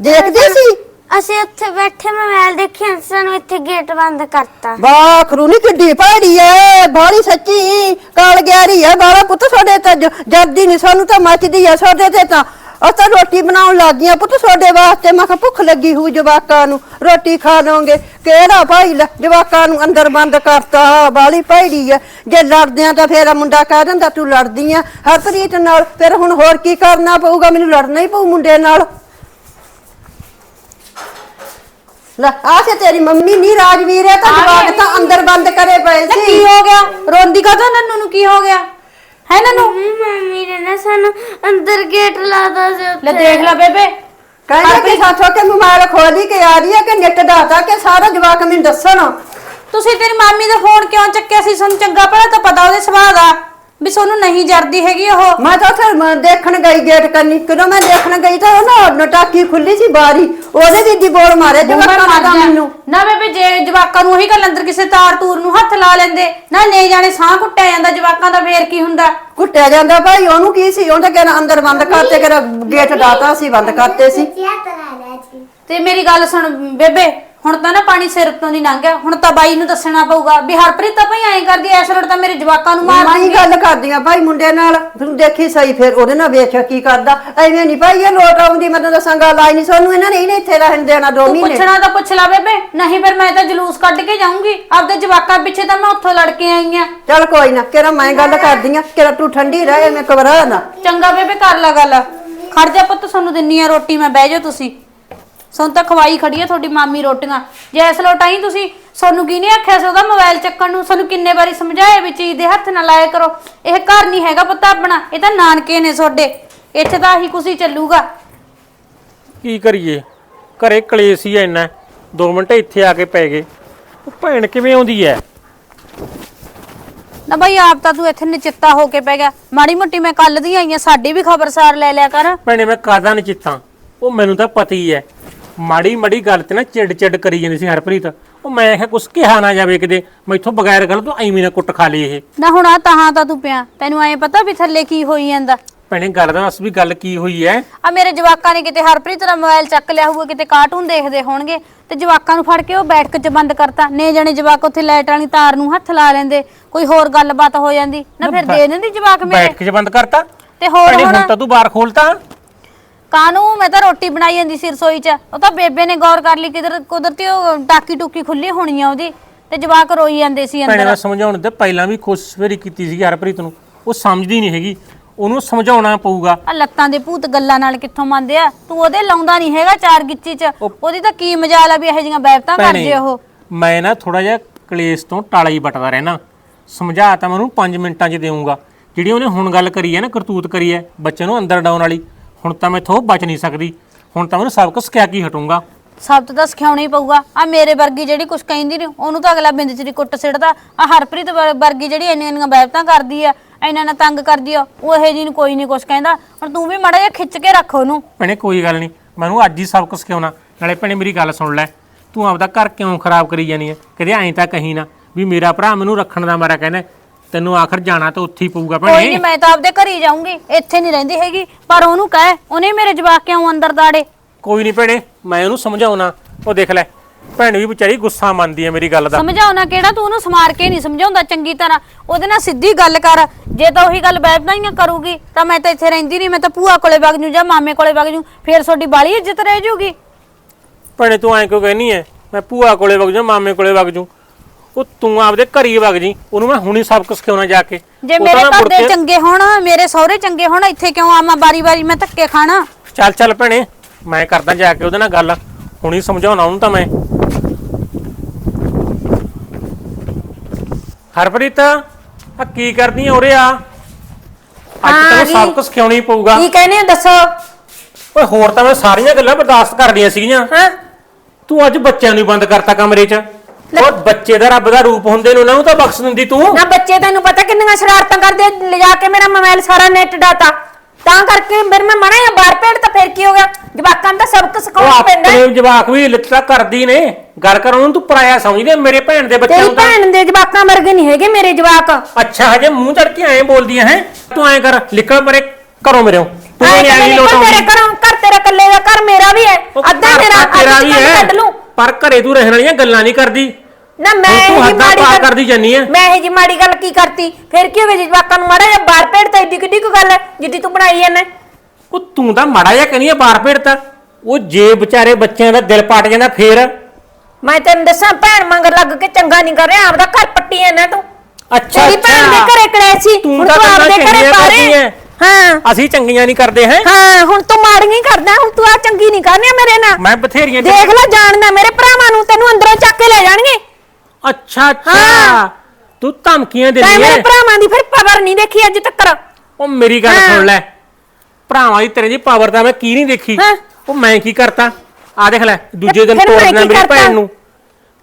ਦੇਖਦੀ ਸੀ? ਅਸੀਂ ਉੱਥੇ ਬੈਠੇ ਮੋਬਾਈਲ ਦੇਖਿਆ ਸਾਨੂੰ ਇੱਥੇ ਗੇਟ ਬੰਦ ਕਰਤਾ। ਵਾਹ ਖਰੂ ਨੀ ਕਿੱਡੀ ਭੈੜੀ ਐ ਬਾਲੀ ਸੱਚੀ। ਕਾਲ ਗਿਆਰੀ ਐ ਬਾਲਾ ਪੁੱਤ ਤੁਹਾਡੇ ਤਾਂ ਜ- ਜਰਦੀ ਨਹੀਂ ਸਾਨੂੰ ਤਾਂ ਮੱਚਦੀ ਐ ਤੁਹਾਡੇ ਤੇ ਤਾਂ। ਅਸੀਂ ਤਾਂ ਰੋਟੀ ਬਣਾਉਣ ਲੱਗ ਗਈਆਂ ਪੁੱਤ ਤੁਹਾਡੇ ਵਾਸਤੇ। ਮੈਂ ਕਿਹਾ ਭੁੱਖ ਲੱਗੀ ਹੋਊ ਜਵਾਕਾਂ ਨੂੰ। ਰੋਟੀ ਖਾ ਲਓਗੇ। ਕਿਹੜਾ ਭਾਈ ਲੈ ਜਵਾਕਾਂ ਨੂੰ ਅੰਦਰ ਬੰਦ ਕਰਤਾ। ਬਾਲੀ ਭੈੜੀ ਐ। ਜੇ ਲੜਦੇ ਆ ਤਾਂ ਫੇਰ ਮੁੰਡਾ ਕਹਿ ਦਿੰਦਾ ਤੂੰ ਲੜਦੀ ਆ ਹਰਪ੍ਰੀਤ ਨਾਲ ਫਿਰ ਹੁਣ ਹੋਰ ਕੀ ਕਰਨਾ ਪਊਗਾ? ਮੈਨੂੰ ਲੜਨਾ ਹੀ ਪਊ ਮੁੰਡੇ ਨਾਲ। ਲੈ ਆ ਸੇ ਤੇਰੀ ਮੰਮੀ ਨਹੀਂ ਰਾਜਵੀਰ ਹੈ ਤਾਂ ਜਵਾਕ ਤਾਂ ਅੰਦਰ ਬੰਦ ਕਰੇ ਪਏ ਤੇ ਸੀ। ਕੀ ਹੋ ਗਿਆ? ਰੋਂਦੀ ਕਾ ਨੰਨੂ ਨੂੰ ਕੀ ਹੋ ਗਿਆ? ਹੈ ਨੰਨੂ ਮੰਮੀ ਮੰਮੀ ਨੇ ਨਾ ਸਾਨੂੰ ਅੰਦਰ ਗੇਟ ਲਾਤਾ ਸੀ ਲੈ ਉੱਥੇ ਦੇਖ ਲੈ ਬੇਬੇ। ਕਹਿੰਦੇ ਕਿ ਸਾਥੋਂ ਕੇ ਮੋਬਾਈਲ ਖੋਲੀ ਕੇ ਆ ਰਹੀ ਹੈ ਕਿ ਨੈਟ ਦਾਤਾ ਕਿ ਸਾਰਾ ਜਵਾਕ ਮੈਨੂੰ ਦੱਸਣ। ਤੁਸੀਂ ਤੇਰੀ ਮਾਮੀ ਦਾ ਫੋਨ ਕਿਉਂ ਚੱਕਿਆ ਸੀ? ਸਾਨੂੰ ਚੰਗਾ ਭਲਾ ਤਾਂ ਪਤਾ ਉਹਦੇ ਸੁਭਾਅ ਦਾ। ਵੀ ਤੁਹਾਨੂੰ ਨਹੀਂ ਜਰਦੀ ਹੈਗੀ ਉਹ। ਮੈਂ ਤਾਂ ਉੱਥੇ ਮ- ਦੇਖਣ ਗਈ ਗੇਟ ਕੰਨੀ ਕਦੋਂ ਮੈਂ ਦੇਖਣ ਗਈ ਤਾਂ ਉਹ ਨਾ ਨਟਾਕੀ ਖੁੱਲੀ ਸੀ ਬਾਰੀ। ਉਹਦੇ ਦੀ ਦੀ ਬੋਲ ਮਾਰੇ ਮੈਂ ਜਵਾਕਾਂ ਮਰ ਦਾ ਜਾ। ਮੈਨੂੰ। ਨਾ ਬੇਬੇ ਜੇ ਜਵਾਕਾਂ ਨੂੰ ਉਹੀ ਗੱਲ ਅੰਦਰ ਕਿਸੇ ਤਾਰ ਤੂਰ ਨੂੰ ਹੱਥ ਲਾ ਲੈਂਦੇ ਨਾ ਲੈ ਜਾਣੇ ਸਾਹ ਕੁੱਟਿਆ ਜਾਂਦਾ ਜਵਾਕਾਂ ਦਾ ਫੇਰ ਕੀ ਹੁੰਦਾ? ਕੁੱਟਿਆ ਜਾਂਦਾ ਭਾਈ ਉਹਨੂੰ ਕੀ ਸੀ? ਉਹ ਤਾਂ ਕਹਿੰਦਾ ਅੰਦਰ ਬੰਦ ਕਰਤੇ ਕਹਿੰਦਾ ਗੇਟ ਦਾਤਾ ਸੀ ਬੰਦ ਕਰਤੇ ਸੀ। ਤੇ ਮੇਰੀ ਗੱਲ ਸੁਣ ਬੇਬੇ ਹੁਣ ਤਾਂ ਨਾ ਪਾਣੀ ਸਿਰ ਤੋਂ ਨਹੀਂ ਲੰਘਿਆ ਹੁਣ ਤਾਂ ਬਾਈ ਨੂੰ ਦੱਸਣਾ ਪਊਗਾ ਵੀ ਹਰਪ੍ਰੀਤ ਤਾਂ ਭਾਈ ਐਂ ਕਰਦੀ ਐ ਇਸ ਰੋਡ ਤਾਂ ਮੇਰੇ ਜਵਾਕਾਂ ਨੂੰ ਮਾਰ ਮੈਂ ਹੀ ਗੱਲ ਕਰਦੀ ਆ ਭਾਈ ਮੁੰਡੇ ਨਾਲ ਤੂੰ ਦੇਖੀ ਸਹੀ ਫਿਰ ਉਹਦੇ ਨਾਲ ਵੇਖ ਕੀ ਕਰਦਾ। ਐਵੇਂ ਨਹੀਂ ਭਾਈ ਇਹ ਲੋਟ ਆਉਂਦੀ ਮੈਂ ਤਾਂ ਦੱਸਾਂ ਗੱਲ ਆਈ ਨਹੀਂ ਸਾਨੂੰ ਇਹਨਾਂ ਨੇ ਇਹਨੇ ਇੱਥੇ ਰਹਿਣ ਦੇਣਾ ਦੋ ਤੂੰ ਮਹੀਨੇ। ਪੁੱਛਣਾ ਤਾਂ ਪੁੱਛ ਲੈ ਬੇਬੇ ਨਹੀਂ ਫਿਰ ਮੈਂ ਤਾਂ ਜਲੂਸ ਕੱਢ ਕੇ ਜਾਊਂਗੀ। ਆਪਦੇ ਜਵਾਕਾਂ ਪਿੱਛੇ ਤਾਂ ਮੈਂ ਉੱਥੋਂ ਲੜ ਕੇ ਆਈ ਆ। ਚੱਲ ਕੋਈ ਨਾ ਕਿਹੜਾ ਮੈਂ ਗੱਲ ਕਰਦੀ ਆ ਕਿਹੜਾ ਤੂੰ ਠੰਡੀ ਰਹਿ ਮੈਂ ਘਬਰਾ ਨਾ। ਚੰਗਾ ਬੇਬੇ ਕਰ ਲੈ ਗੱਲ। ਖੜ ਜਾ ਪੁੱਤ ਤੁਹਾਨੂੰ ਦਿੰਨੀ ਆ ਰੋਟੀ ਮੈਂ ਬਹਿ ਜਾਓ ਤੁਸੀਂ। ਸਾਨੂੰ ਤਾਂ ਖਵਾਈ ਖੜੀ ਆ ਤੁਹਾਡੀ ਮਾਮੀ ਰੋਟੀਆਂ। ਜੇ ਇਸ ਲੋਟਾਈ ਤੁਸੀਂ ਸਾਨੂੰ ਕੀ ਨਹੀਂ ਆਖਿਆ ਸੀ ਉਹਦਾ ਮੋਬਾਈਲ ਚੱਕਣ ਨੂੰ? ਸਾਨੂੰ ਕਿੰਨੇ ਵਾਰੀ ਸਮਝਾਇਆ ਵੀ ਚੀਜ਼ ਦੇ ਹੱਥ ਨਾ ਲਾਇਆ ਕਰੋ। ਇਹ ਘਰ ਨਹੀਂ ਹੈਗਾ ਪੁੱਤ ਆਪਣਾ ਇਹ ਤਾਂ ਨਾਨਕੇ ਨੇ ਤੁਹਾਡੇ। ਇੱਥੇ ਤਾਂ ਆਹੀ ਕੁਛ ਹੀ ਚੱਲੂਗਾ। ਕੀ ਕਰੀਏ? ਘਰੇ ਕਲੇਸ਼ ਹੀ ਇੰਨਾ। 2 ਮਿੰਟ ਇੱਥੇ ਆ ਕੇ ਪੈ ਗਏ। ਉਹ ਭੈਣ ਕਿਵੇਂ ਆਉਂਦੀ ਐ? ਨਾ ਬਈ ਆਪ ਤਾਂ ਤੂੰ ਇੱਥੇ ਨਚਿੱਤਾ ਹੋ ਕੇ ਪੈ ਗਿਆ। ਮਾੜੀ ਮੋਟੀ ਮੈਂ ਕੱਲ ਦੀ ਆਈ ਆ ਸਾਡੀ ਵੀ ਖਬਰਸਾਰ ਲੈ ਲਿਆ ਕਰ। ਭੈਣੇ ਮੈਂ ਕਾਦਾ ਨਹੀਂ ਚਿੱਤਾਂ ਉਹ ਮੈਨੂੰ ਤਾਂ ਪਤਾ ਹੀ ਐ। ਮਾੜੀ ਮੜੀ ਗੱਲ ਤੇ ਨਾ ਚਿੜ ਚਿੜ ਕਰੀ ਜਾਂਦੀ ਸੀ ਹਰਪ੍ਰੀਤ। ਉਹ ਮੈਂ ਕਿਹਾ ਕੁਛ ਕਿਹਾ ਨਾ ਜਾਵੇ ਕਿਤੇ ਮੈਥੋਂ ਬਗੈਰ ਗੱਲ ਤੋਂ ਐਵੇਂ ਨਾ ਕੁੱਟ ਖਾ ਲਈ ਇਹ। ਨਾ ਹੁਣ ਆ ਤਹਾਂ ਤਾਂ ਤੂੰ ਪਿਆ। ਤੈਨੂੰ ਐਂ ਪਤਾ ਵੀ ਥੱਲੇ ਕੀ ਹੋਈ ਜਾਂਦਾ? ਭੈਣੇ ਗੱਲ ਦਾ ਦੱਸ ਵੀ ਗੱਲ ਕੀ ਹੋਈ ਐ? ਆ ਮੇਰੇ ਜਵਾਕਾਂ ਨੇ ਕਿਤੇ ਹਰਪ੍ਰੀਤ ਦਾ ਮੋਬਾਈਲ ਚੱਕ ਲਿਆ ਹੋਊਗਾ ਕਿਤੇ ਕਾਰਟੂਨ ਦੇਖਦੇ ਹੋਣਗੇ। ਤੇ ਜਵਾਕਾਂ ਨੂੰ ਫੜ ਕੇ ਉਹ ਬੈਠਕ 'ਚ ਬੰਦ ਕਰਤਾ। ਨੇ ਜਣੇ ਜਵਾਕ ਉੱਥੇ ਲਾਈਟ ਵਾਲੀ ਤਾਰ ਨੂੰ ਹੱਥ ਲਾ ਲੈਂਦੇ। ਕੋਈ ਹੋਰ ਗੱਲਬਾਤ ਹੋ ਜਾਂਦੀ। ਨਾ ਫਿਰ ਦੇ ਦਿੰਦੀ ਜਵਾਕ ਮੇਰੇ? ਬੈਠ ਕੇ ਜੇ ਬੰਦ ਕਰਤਾ? ਤੇ ਹੋਰ ਭੈਣੇ ਹੁਣ ਹੁਣ? ਤਾਂ ਤੂੰ ਬਾਹਰ ਖੋਲਤਾ। ਕਾਨੂੰ? ਮੈਂ ਤਾਂ ਰੋਟੀ ਬਣਾਈ ਜਾਂਦੀ ਸੀ ਰਸੋਈ 'ਚ। ਉਹ ਤਾਂ ਬੇਬੇ ਨੇ ਗੌਰ ਕਰ ਲਈ ਕਿਧਰ ਕੁਦਰਤੀ ਉਹ ਟਾਕੀ ਟੂਕੀ ਖੁੱਲੀ ਹੋਣੀ ਆ ਉਹਦੀ ਤੇ ਜਵਾਕ ਰੋਈ ਜਾਂਦੇ ਸੀ ਭੈਣੇ ਅੰਦਰ। ਮੈਂ ਸਮਝਾਉਣ ਤੇ ਪਹਿਲਾਂ ਵੀ ਕੋਸ਼ਿਸ਼ ਫੇਰੀ ਕੀਤੀ ਸੀ ਹਰਪ੍ਰੀਤ ਨੂੰ। ਉਹ ਸਮਝਦੀ ਨਹੀਂ ਹੈਗੀ। ਉਹਨੂੰ ਸਮਝਾਉਣਾ ਪਊਗਾ। ਆ ਲੱਤਾਂ ਦੇ ਭੂਤ ਗੱਲਾਂ ਨਾਲ ਕਿੱਥੋਂ ਮੰਨਦੇ ਆ? ਤੂੰ ਉਹਦੇ ਲਾਉਂਦਾ ਨਹੀਂ ਹੈਗਾ ਚਾਰ ਗਿੱਚੀ 'ਚ। ਉਹਦੀ ਤਾਂ ਕੀ ਮਜਾਲ ਆ ਵੀ ਇਹੋ ਜਿਹੀਆਂ ਬੈਬਤਾਂ ਕਰ ਜੇ ਉਹ। ਮੈਂ ਨਾ ਥੋੜਾ ਜਿਹਾ ਕਲੇਸ਼ ਤੋਂ ਟਾਲਾ ਹੀ ਬਟਦਾ ਰਹਿਣਾ। ਸਮਝਾ ਤਾਂ ਮੈਂ ਉਹਨੂੰ 5 ਮਿੰਟਾਂ 'ਚ ਦੇਊਂਗਾ। ਜਿਹੜੀ ਉਹਨੇ ਹੁਣ ਗੱਲ ਕਰੀ ਹੈ ਨਾ ਕਰਤੂਤ ਕਰੀ ਹੈ ਬੱਚੇ ਨੂੰ ਅੰਦਰ ਡਾਉਣ ਵਾਲੀ। ਹੁਣ ਤਾਂ ਮੈਥੋਂ ਬਚ ਨਹੀਂ ਸਕਦੀ। ਹੁਣ ਤਾਂ ਮੈਨੂੰ ਸਭ ਕੁਝ ਸਿਖਾ ਕੀ ਹਟੂੰਗਾ। ਸਬਤ ਤਾਂ ਸਿਖਾਉਣਾ ਹੀ ਪਊਗਾ। ਆ ਮੇਰੇ ਵਰਗੀ ਜਿਹੜੀ ਕੁਛ ਕਹਿੰਦੀ ਨਹੀਂ ਉਹਨੂੰ ਤਾਂ ਅਗਲਾ ਬਿੰਦ ਚ ਦੀ ਕੁੱਟ ਸਿੱਟਦਾ। ਆ ਹਰਪ੍ਰੀਤ ਵਰ- ਵਰਗੀ ਜਿਹੜੀ ਇੰਨੀਆਂ ਇੰਨੀਆਂ ਬੈਬਤਾਂ ਕਰਦੀ ਆ ਇੰਨਾ ਨਾ ਤੰਗ ਕਰਦੀ ਆ ਉਹ ਇਹ ਜੀ ਨੂੰ ਕੋਈ ਨਹੀਂ ਕੁਛ ਕਹਿੰਦਾ। ਹੁਣ ਤੂੰ ਵੀ ਮਾੜਾ ਜਿਹਾ ਖਿੱਚ ਕੇ ਰੱਖ ਉਹਨੂੰ। ਭੈਣੇ ਕੋਈ ਗੱਲ ਨਹੀਂ ਮੈਨੂੰ ਅੱਜ ਹੀ ਸਭ ਕੁਝ ਸਿਖਾਉਣਾ। ਨਾਲੇ ਭੈਣੇ ਮੇਰੀ ਗੱਲ ਸੁਣ ਲੈ। ਤੂੰ ਆਪਦਾ ਘਰ ਕਿਉਂ ਖਰਾਬ ਕਰੀ ਜਾਨੀ ਹੈ ਕਦੇ ਐਂ ਤਾਂ ਕਹੀ ਨਾ ਵੀ ਮੇਰਾ ਭਰਾ ਮੈਨੂੰ ਰੱਖਣ ਦਾ ਮਾਰਾ ਕਹਿੰਦਾ। ਤੈਨੂੰ ਆਖਰ ਜਾਣਾ ਤਾਂ ਉੱਥੇ ਹੀ ਪਊਗਾ ਕੋਈ ਨਹੀਂ ਭੈਣੇ ਮੈਂ ਤਾਂ ਆਪਦੇ ਘਰ ਹੀ ਜਾਊਂਗੀ ਇੱਥੇ ਨਹੀਂ ਰਹਿੰਦੀ ਹੈਗੀ। ਪਰ ਉਹਨੂੰ ਕਹਿ ਉਹਨੇ ਮੇਰੇ ਜਵਾਕ ਕਿਉਂ ਅੰਦਰ ਦਾੜੇ ਕੋਈ ਨਹੀਂ ਭੈਣੇ ਮੈਂ ਉਹਨੂੰ ਸਮਝਾਉਣਾ। ਉਹ ਦੇਖ ਲੈ ਭੈਣ ਵੀ ਵਿਚਾਰੀ ਗੁੱਸਾ ਮੰਨਦੀ ਹੈ ਮੇਰੀ ਗੱਲ ਦਾ। ਸਮਝਾਉਣਾ ਕਿਹੜਾ? ਤੂੰ ਉਹਨੂੰ ਸਮਾਰ ਕੇ ਨਹੀਂ ਸਮਝਾਉਂਦਾ ਚੰਗੀ ਤਰ੍ਹਾਂ। ਉਹਦੇ ਨਾਲ ਸਿੱਧੀ ਗੱਲ ਕਰ। ਜੇ ਤਾਂ ਉਹੀ ਗੱਲ ਬੈਠਦਾ ਹੀ ਕਰੂਗੀ ਤਾਂ ਮੈਂ ਤਾਂ ਇੱਥੇ ਰਹਿੰਦੀ ਨਹੀਂ ਮੈਂ ਤਾਂ ਭੂਆ ਕੋਲੇ ਵਗ ਜੂ ਜਾਂ ਮਾਮੇ ਕੋਲੇ ਵਗ ਜੂ ਫੇਰ ਤੁਹਾਡੀ ਬਾਲੀ ਇੱਜ਼ਤ ਰਹਿ ਜੂਗੀ। ਭੈਣੇ ਤੂੰ ਐਂ ਕਿਉਂ ਕਹਿਨੀ ਐ? ਮੈਂ ਭੂਆ ਕੋਲੇ ਵਗ ਜਾ ਮਾਮੇ ਕੋਲੇ ਵਗ ਜੂ? ਉਹ ਤੂੰ ਆਪਦੇ ਘਰ ਵਗ ਜੀ ਉਹਨੂੰ ਮੈਂ ਹੁਣੀ ਸਭ ਕੁਝ ਸਿਖਾਉਣਾ ਜਾ ਕੇ। ਜੇ ਉਹ ਤਾਂ ਮੇਰੇ ਮੈਂ ਘਰ ਮੁੜ ਦੇ ਕੇ- ਚੰਗੇ ਹੋਣ ਮੇਰੇ ਸਹੁਰੇ ਚੰਗੇ ਹੋਣ ਇੱਥੇ ਕਿਉਂ ਆਵਾਂ? ਬਾਰੀ-ਬਾਰੀ ਮੈਂ ਧੱਕੇ ਖਾਣਾ। ਚੱਲ ਚੱਲ ਭੈਣੇ ਮੈਂ ਕਰਦਾ ਜਾ ਕੇ ਉਹਦੇ ਨਾਲ ਗੱਲ। ਹੁਣੀ ਸਮਝਾਉਣਾ ਉਹਨੂੰ ਤਾਂ ਮੈਂ। ਹਰਪ੍ਰੀਤ ਆ ਕੀ ਕਰਦੀ ਆ ਉਰੇ ਆ? ਅੱਜ ਹਾਂ, ਤੈਨੂੰ ਸਭ। ਕੁਝ ਸਿਖਾਉਣਾ ਪਊਗਾ। ਕੀ ਕਹਿੰਦੇ ਹੋ ਦੱਸੋ। ਓਏ ਹੋਰ ਤਾਂ ਮੈਂ ਸਾਰੀਆਂ ਗੱਲਾਂ ਬਰਦਾਸ਼ਤ ਕਰਦੀਆਂ ਸੀਗੀਆਂ। ਹਾਂ? ਤੂੰ ਅੱਜ ਬੱਚਿਆਂ ਨੂੰ ਹੀ ਬੰਦ ਕਰਤਾ ਕਮਰੇ 'ਚ। ਉਹ ਬੱਚੇ ਦਾ ਰੱਬ ਦਾ ਰੂਪ ਹੁੰਦੇ ਨੇ ਨੂੰ ਤਾਂ ਬਖਸ਼ ਦਿੰਦੀ ਤੂੰ। ਨਾ ਬੱਚੇ ਤੈਨੂੰ ਪਤਾ ਕਿੰਨੀਆਂ ਸ਼ਰਾਰਤਾਂ ਕਰਦੇ ਆ, ਲਿਜਾ ਕੇ ਮੇਰਾ ਮੋਬਾਈਲ ਸਾਰਾ ਨੈਟ ਡਾਟਾ ਤਾਂ ਕਰਕੇ ਫਿਰ ਮੈਂ ਮਣਾ ਜਾਂ ਬਾਹਰ ਭੇੜ ਤਾਂ ਫਿਰ ਕੀ ਹੋ ਗਿਆ? ਜਵਾਕਾਂ ਨੂੰ ਤਾਂ ਸਬਕ ਉਹ ਸਿਖਾਉਣਾ ਪੈਂਦਾ ਹੈ। ਆਪਣੇ ਜਵਾਕ ਵੀ ਲਿੱਤਾ ਕਰਦੀ ਨੇ। ਗੱਲ ਕਰ ਉਹਨੂੰ ਤੂੰ ਪਰਾਇਆ ਸਮਝਦੀ ਮੇਰੇ ਭੈਣ ਦੇ ਬੱਚਿਆਂ ਤੇਰੀ ਨੂੰ ਤਾਂ। ਭੈਣ ਦੇ ਜਵਾਕਾਂ ਵਰਗੇ ਨਹੀਂ ਹੈਗੇ ਮੇਰੇ ਜਵਾਕ। ਅੱਛਾ ਹਜੇ ਮੂੰਹ ਚੜ ਕੇ ਐਂ ਬੋਲਦੀਆਂ ਹੈ। ਤੂੰ ਐਂ ਕਰ ਲਿਖਣ ਪਰੇ ਕਰੋ ਮੇਰੇ ਤੂੰ। ਐਂ ਨਿਕਲ ਲੋਟਾਉਂਦੀ ਤੇਰੇ ਘਰੋਂ? ਘਰ ਤੇਰਾ ਇਕੱਲੇ ਦਾ ਘਰ ਮੇਰਾ ਵੀ ਹੈ। ਉਹ ਅੱਧਾ ਘਰ ਮੇਰਾ ਤਾਂ ਤੇਰਾ ਵੀ ਹੈ। ਕੱਢ ਲੂੰ ਪਰ ਘਰੇ ਤੂੰ ਰਹਿਣ ਵਾਲੀਆਂ ਗੱਲਾਂ ਨਹੀਂ ਕਰਦੀ। ਨਾ ਮੈਂ ਤੂੰ ਇਹ ਹੱਦਾਂ ਮਾੜੀ ਪਾਰ ਗੱਲ ਕਰਦੀ ਜਾਨੀ ਹੈ। ਮੈਂ ਇਹ ਜੀ ਮਾੜੀ ਗੱਲ ਕੀ ਕਰਤੀ? ਫਿਰ ਕੀ ਹੋ ਗਿਆ ਜੀ ਜਵਾਕਾਂ ਨੂੰ ਮਾੜਾ ਜਿਹਾ ਭੇੜ ਤਾਂ ਏਡੀ ਕਿੱਡੀ ਕੁ ਗੱਲ ਹੈ ਜਿੱਡੀ ਤੂੰ ਬਣਾਈ ਐ ਉਹ ਤੂੰ ਤਾਂ ਮਾੜਾ ਜਿਹਾ ਕਹਿੰਦੀ ਆ ਬਾਰ ਭੇੜਤਾ ਉਹ ਜੇ ਵਿਚਾਰੇ ਬੱਚਿਆਂ ਦਾ ਦਿਲ ਪਾਟ ਜਾਂਦਾ ਫੇਰ। ਮੈਂ ਤੈਨੂੰ ਦੱਸਾਂ ਭੈਣ ਮੰਗਰ ਲੱਗ ਕੇ ਚੰਗਾ ਨਹੀਂ ਕਰ ਰਿਹਾ ਆਪਦਾ ਘਰ ਪੱਟੀ ਐ ਨਾ ਤੂੰ। ਅੱਛਾ ਤੇਰੀ ਭੈਣ ਦੇ। ਘਰੇ ਕਲੇ ਸੀ ਤੂੰ ਹੁਣ ਤਾਂ ਤੂੰ ਗੱਲਾਂ ਆਪਦੇ ਘਰੇ ਚੰਗੀਆਂ ਕਰਦੀ ਐ। ਹਾਂ। ਅਸੀਂ ਚੰਗੀਆਂ ਨਹੀਂ ਕਰਦੇ ਹੈ? ਹਾਂ ਹੁਣ ਤੂੰ ਮਾੜੀਆਂ ਹੀ ਕਰਦਾ ਹੁਣ ਤੂੰ ਆ ਚੰਗੀ ਨਹੀਂ ਕਰਨੀ ਮੇਰੇ ਨਾਲ। ਮੈਂ ਬਥੇਰੀਆਂ ਦੇਖ ਲੈ ਜਾਣਦਾ ਮੇਰੇ ਭਰਾਵਾਂ ਨੂੰ ਤੈਨੂੰ ਅੰਦਰੋਂ ਚੱਕ ਕੇ ਲੈ ਜਾਣਗੇ। ਅੱਛਾ ਅੱਛਾ ਹਾਂ। ਤੂੰ ਧਮਕੀਆਂ ਤੈਂ ਦਿੰਦੀ ਮੇਰੇ ਭਰਾਵਾਂ ਦੀ ਫਿਰ ਪਵਰ ਨਹੀਂ ਦੇਖੀ ਅੱਜ ਤੱਕ ਉਹ ਮੇਰੀ ਗੱਲ ਹਾਂ। ਸੁਣ ਲੈ ਭਰਾਵਾਂ ਦੀ ਤੇਰੇ ਦੀ ਪਾਵਰ ਤਾਂ ਮੈਂ ਕੀ ਨਹੀਂ ਦੇਖੀ ਹਾਂ। ਉਹ ਮੈਂ ਕੀ ਕਰਤਾ ਆ ਦੇਖ ਲੈ ਦੂਜੇ ਦਿਨ ਫਿਰ ਮੈਂ ਤੋੜਨਾ ਕੀ ਮੇਰੀ ਕਰਤਾ? ਭੈਣ ਨੂੰ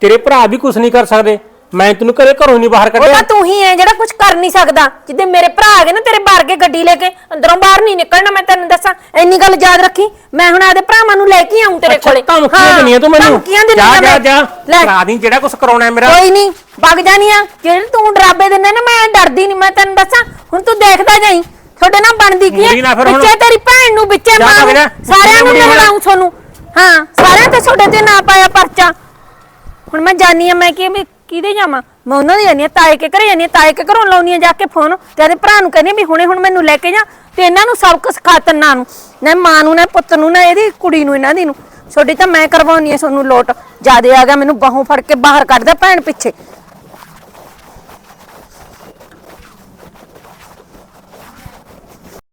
ਤੇਰੇ ਭਰਾ ਵੀ ਕੁਝ ਨਹੀਂ ਕਰ ਸਕਦੇ ਮੈਂ ਤੈਨੂੰ ਕਦੇ ਘਰੋਂ ਨਹੀਂ ਬਾਹਰ ਉਹ ਕੱਢਿਆ। ਤੂੰ ਹੀ ਹੈ ਜਿਹੜਾ ਕੁਝ ਕਰ ਨਹੀਂ ਸਕਦਾ। ਜਿੱਦੇ ਮੇਰੇ ਭਰਾ ਆ ਗਏ ਨਾ ਤੇਰੇ ਬਾਹਰ ਕੇ ਗੱਡੀ ਲੈ ਕੇ ਅੰਦਰੋਂ ਬਾਹਰ ਨਹੀਂ ਨਿਕਲਣਾ ਮੈਂ ਤੈਨੂੰ ਦੱਸਾਂ। ਇੰਨੀ ਗੱਲ ਯਾਦ ਰੱਖੀ ਮੈਂ ਹੁਣ ਆਦੇ ਭਰਾਵਾਂ ਨੂੰ ਲੈ ਕੇ ਆਉਂ ਤੇਰੇ ਅੱਛਾ, ਕੋਲੇ। ਧਮਕੀਆਂ ਹਾਂ, ਦਿੰਦੀਆਂ ਤੂੰ ਮੈਨੂੰ। ਧਮਕੀਆਂ ਜਾ ਜਾ ਮੈਂ। ਜਾ। ਲੈ। ਕਰਾ ਦੀ ਜਿਹੜਾ ਕੁਝ ਕਰਾਉਣਾ ਹੈ ਮੇਰਾ। ਕੋਈ ਨਹੀਂ ਵਗ ਜਾਨੀ ਆ। ਜਿਹੜੇ ਤੂੰ ਡਰਾਬੇ ਦਿੰਦਾ ਨਾ ਮੈਂ ਡਰਦੀ ਨਹੀਂ ਮੈਂ ਤੈਨੂੰ ਦੱਸਾਂ। ਹੁਣ ਤੂੰ ਦੇਖਦਾ ਜਾਈ ਤੁਹਾਡੇ ਨਾਲ ਬਣਦੀ ਕੀ ਮੁੜੀ ਨਾ ਹੈ ਫਿਰ ਹੁਣ। ਵਿੱਚੇ ਤੇਰੀ ਭੈਣ ਨੂੰ ਵਿੱਚੇ ਜਾ ਮਾਂ ਵਗ ਨੂੰ ਜਾ, ਸਾਰਿਆਂ ਨੂੰ ਹੁਣ। ਮਿਲਣਾ ਤੁਹਾਨੂੰ। ਹਾਂ ਸਾਰਿਆਂ ਤੇ ਤੁਹਾਡੇ ਤੇ ਨਾ ਪਾਇਆ ਪਰਚਾ। ਹੁਣ ਮੈਂ ਜਾਨੀ ਆ ਮੈਂ ਕਿ ਵੀ ਕਿਹਦੇ ਜਾਵਾਂ? ਮੈਂ ਉਹਨਾਂ ਦੇ ਜਾਂਦੀ ਹਾਂ, ਤਾਏ ਕੇ ਘਰੇ ਜਾਨੀ ਆ ਤਾਏ ਕੇ ਘਰੋਂ ਲਾਉਣੀ ਆ ਜਾ ਕੇ ਫੋਨ ਤੇ ਆਦੇ ਭਰਾ ਨੂੰ ਕਹਿੰਦੀ ਆ ਵੀ ਹੁਣੇ ਹੁਣ ਮੈਨੂੰ ਲੈ ਕੇ ਜਾ, ਤੇ ਇਹਨਾਂ ਨੂੰ ਸਭ ਕੁਝ ਖਾ ਨੂੰ। ਨਾ ਮਾਂ ਨੂੰ, ਨਾ ਪੁੱਤ ਨੂੰ, ਨਾ ਇਹਦੀ ਕੁੜੀ ਨੂੰ, ਇਹਨਾਂ ਦੀ ਨੂੰ। ਛੋਟੀ ਤਾਂ ਮੈਂ ਕਰਵਾਉਣੀ ਆ ਤੁਹਾਨੂੰ ਲੋਟ। ਜਿਆਦੇ ਆ ਗਿਆ, ਮੈਨੂੰ ਬਾਹੋਂ ਫੜ ਕੇ ਬਾਹਰ ਕੱਢਦਾ ਭੈਣ ਪਿੱਛੇ।